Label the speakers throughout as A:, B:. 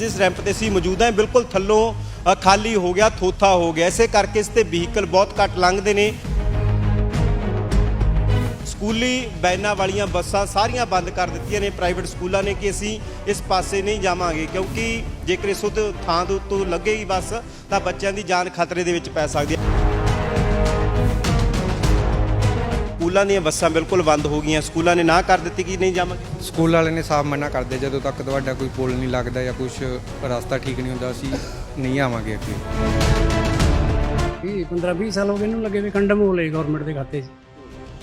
A: ਜਿਸ ਰੈਂਪ ਤੇ ਸੀ ਮੌਜੂਦ ਹੈ ਬਿਲਕੁਲ ਥੱਲੋਂ ਖਾਲੀ ਹੋ ਗਿਆ, ਥੋਥਾ ਹੋ ਗਿਆ। ਇਸੇ ਕਰਕੇ ਇਸ ਤੇ ਵਹੀਕਲ ਬਹੁਤ ਘੱਟ ਲੰਘਦੇ ਨੇ। ਸਕੂਲੀ ਬੈਨਾਂ ਵਾਲੀਆਂ ਬੱਸਾਂ ਸਾਰੀਆਂ ਬੰਦ ਕਰ ਦਿੱਤੀਆਂ ਨੇ, ਪ੍ਰਾਈਵੇਟ ਸਕੂਲਾਂ ਨੇ ਕਿ ਅਸੀਂ ਇਸ ਪਾਸੇ ਨਹੀਂ ਜਾਵਾਂਗੇ, ਕਿਉਂਕਿ ਜੇਕਰ ਇਸ ਉੱਤੇ ਥਾਂ ਦੇ ਉੱਤੋਂ ਲੱਗੇਗੀ ਬੱਸ, ਤਾਂ ਬੱਚਿਆਂ ਦੀ ਜਾਨ ਖਤਰੇ ਦੇ ਵਿੱਚ ਪੈ ਸਕਦੀ ਹੈ। ਸਕੂਲਾਂ ਦੀਆਂ ਬੱਸਾਂ ਬਿਲਕੁਲ ਬੰਦ ਹੋ ਗਈਆਂ। ਸਕੂਲਾਂ ਨੇ ਨਾ ਕਰ ਦਿੱਤੀ ਕਿ ਨਹੀਂ ਜਾਵਾਂਗੇ
B: ਸਕੂਲ ਵਾਲੇ ਨੇ ਸਾਫ਼ ਮਨਾ ਕਰਦੇ ਜਦੋਂ ਤੱਕ ਤੁਹਾਡਾ ਕੋਈ ਪੁਲ ਨਹੀਂ ਲੱਗਦਾ ਜਾਂ ਕੁਝ ਰਸਤਾ ਠੀਕ ਨਹੀਂ ਹੁੰਦਾ ਅਸੀਂ ਨਹੀਂ ਆਵਾਂਗੇ ਅੱਗੇ।
C: ਵੀਹ 15 20 ਸਾਲ ਹੋ ਗਏ ਇਹਨੂੰ ਲੱਗੇ ਵੀ ਕੰਡਮ ਹੋ ਲਈ ਗਵਰਨਮੈਂਟ ਦੇ ਖਾਤੇ 'ਚ।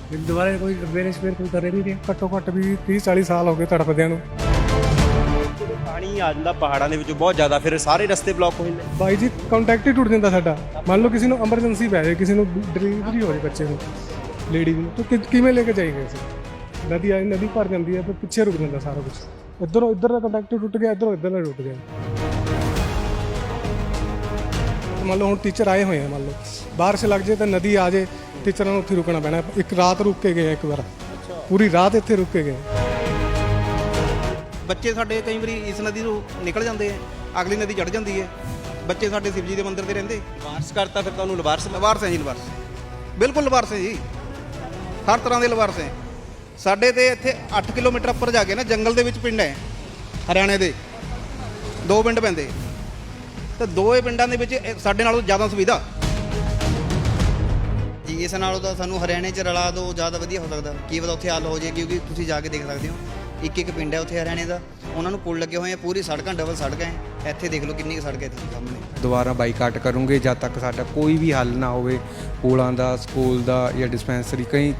C: ਫਿਰ ਦੁਬਾਰਾ ਕੋਈ ਰਿਪੇਅਰ ਸਪੇਅਰ ਕੋਈ ਕਰੇ ਨਹੀਂ ਰਿਹਾ।
D: ਘੱਟੋ ਘੱਟ ਵੀ 30 40 ਸਾਲ ਹੋ ਗਏ ਤੜਪਦਿਆਂ ਨੂੰ।
A: ਜਦੋਂ ਪਾਣੀ ਆ ਜਾਂਦਾ ਪਹਾੜਾਂ ਦੇ ਵਿੱਚੋਂ ਬਹੁਤ ਜ਼ਿਆਦਾ ਫਿਰ ਸਾਰੇ ਰਸਤੇ ਬਲੌਕ ਹੋ ਜਾਂਦੇ।
D: ਬਾਈ ਜੀ ਕੰਟੈਕਟ ਹੀ ਟੁੱਟ ਜਾਂਦਾ ਸਾਡਾ। ਮੰਨ ਲਓ ਕਿਸੇ ਨੂੰ ਐਮਰਜੈਂਸੀ ਪੈ ਜਾਏ ਕਿਸੇ ਨੂੰ ਡਿਲੀਵਰੀ ਹੋ ਜਾਏ ਬੱਚੇ ਨੂੰ। ਲੇਡੀ ਨੂੰ। ਤਾਂ ਕਿ- ਕਿਵੇਂ ਲੈ ਕੇ ਜਾਈਏ ਅਸੀਂ ਨਦੀ ਆਈ ਨਦੀ ਭਰ ਜਾਂਦੀ ਹੈ ਫਿਰ ਪਿੱਛੇ ਰੁਕ ਜਾਂਦਾ ਸਾਰਾ ਕੁਝ ਇੱਧਰੋਂ ਇੱਧਰ ਦਾ ਕੰਟੈਕਟ ਟੁੱਟ ਗਿਆ ਇੱਧਰੋਂ ਇੱਧਰ ਦਾ ਟੁੱਟ ਗਿਆ। ਮੰਨ ਲਓ ਹੁਣ ਟੀਚਰ ਆਏ ਹੋਏ ਆ ਮੰਨ ਲਓ। ਬਾਰਿਸ਼ ਲੱਗ ਜੇ ਤਾਂ ਨਦੀ ਆ ਜੇ ਟੀਚਰਾਂ ਨੂੰ ਉੱਥੇ ਰੁਕਣਾ ਪੈਣਾ। ਇੱਕ ਰਾਤ ਰੁਕ ਕੇ ਗਏ ਇੱਕ ਵਾਰ। ਪੂਰੀ ਰਾਤ ਇੱਥੇ ਰੁਕ ਕੇ ਗਏ।
E: ਬੱਚੇ ਸਾਡੇ ਕਈ ਵਾਰੀ ਇਸ ਨਦੀ ਤੋਂ ਨਿਕਲ ਜਾਂਦੇ ਆ ਅਗਲੀ ਨਦੀ ਚੜ ਜਾਂਦੀ ਹੈ ਬੱਚੇ ਸਾਡੇ ਸ਼ਿਵਜੀ ਦੇ ਮੰਦਿਰ ਤੇ ਰਹਿੰਦੇ।
A: ਵਾਰਸ ਕਰਤਾ ਫਿਰ ਤੁਹਾਨੂੰ ਲਵਾਰਸ
E: ਲਵਾਰਸ ਹੈ ਜੀ ਲਵਾਰਸ ਬਿਲਕੁਲ ਲਵਾਰਸ ਹੈ ਜੀ। ਹਰ ਤਰ੍ਹਾਂ ਦੇ ਲਵਾਰਸ ਹੈ। ਸਾਡੇ ਤੇ ਇੱਥੇ 8 ਕਿਲੋਮੀਟਰ ਉੱਪਰ ਜਾ ਕੇ ਨਾ ਜੰਗਲ ਦੇ ਵਿੱਚ ਪਿੰਡ ਹੈ, ਹਰਿਆਣੇ ਦੇ। ਦੋ ਪਿੰਡ ਪੈਂਦੇ। ਤੇ ਦੋਏ ਪਿੰਡਾਂ ਦੇ ਵਿੱਚ ਸਾਡੇ ਨਾਲੋਂ ਜ਼ਿਆਦਾ ਸੁਵਿਧਾ।
F: ਜੀ, ਇਸ ਨਾਲੋਂ ਤਾਂ ਸਾਨੂੰ ਹਰਿਆਣੇ ਚ ਰਲਾ ਦਿਓ ਜ਼ਿਆਦਾ ਵਧੀਆ ਹੋ ਸਕਦਾ। ਕੀ ਪਤਾ ਉੱਥੇ ਹੱਲ ਹੋ ਜੇ ਕਿਉਂਕਿ ਤੁਸੀਂ ਜਾ ਕੇ ਦੇਖ ਸਕਦੇ ਹੋ। ਇੱਕ ਇੱਕ ਪਿੰਡ ਹੈ ਉੱਥੇ ਹਰਿਆਣੇ ਦਾ। ਉਹਨਾਂ ਨੂੰ ਪੁਲ ਲੱਗੇ ਹੋਏ ਆ ਪੂਰੀ ਸੜਕਾਂ ਡਬਲ ਸੜਕਾਂ ਹੈ ਇੱਥੇ ਦੇਖ ਲਓ ਕਿੰਨੀ ਸੜਕ ਹੈ ਇੱਥੇ ਸਾਹਮਣੇ।
B: ਦੁਬਾਰਾ ਬਾਈਕਾਟ ਕਰੂੰਗੇ ਜਦ ਤੱਕ ਸਾਡਾ ਕੋਈ ਵੀ ਹੱਲ ਨਾ ਹੋਵੇ ਪੁਲਾਂ ਦਾ ਸਕੂਲ ਦਾ ਜਾਂ ਡਿਸਪੈਂਸਰੀ ਕਈ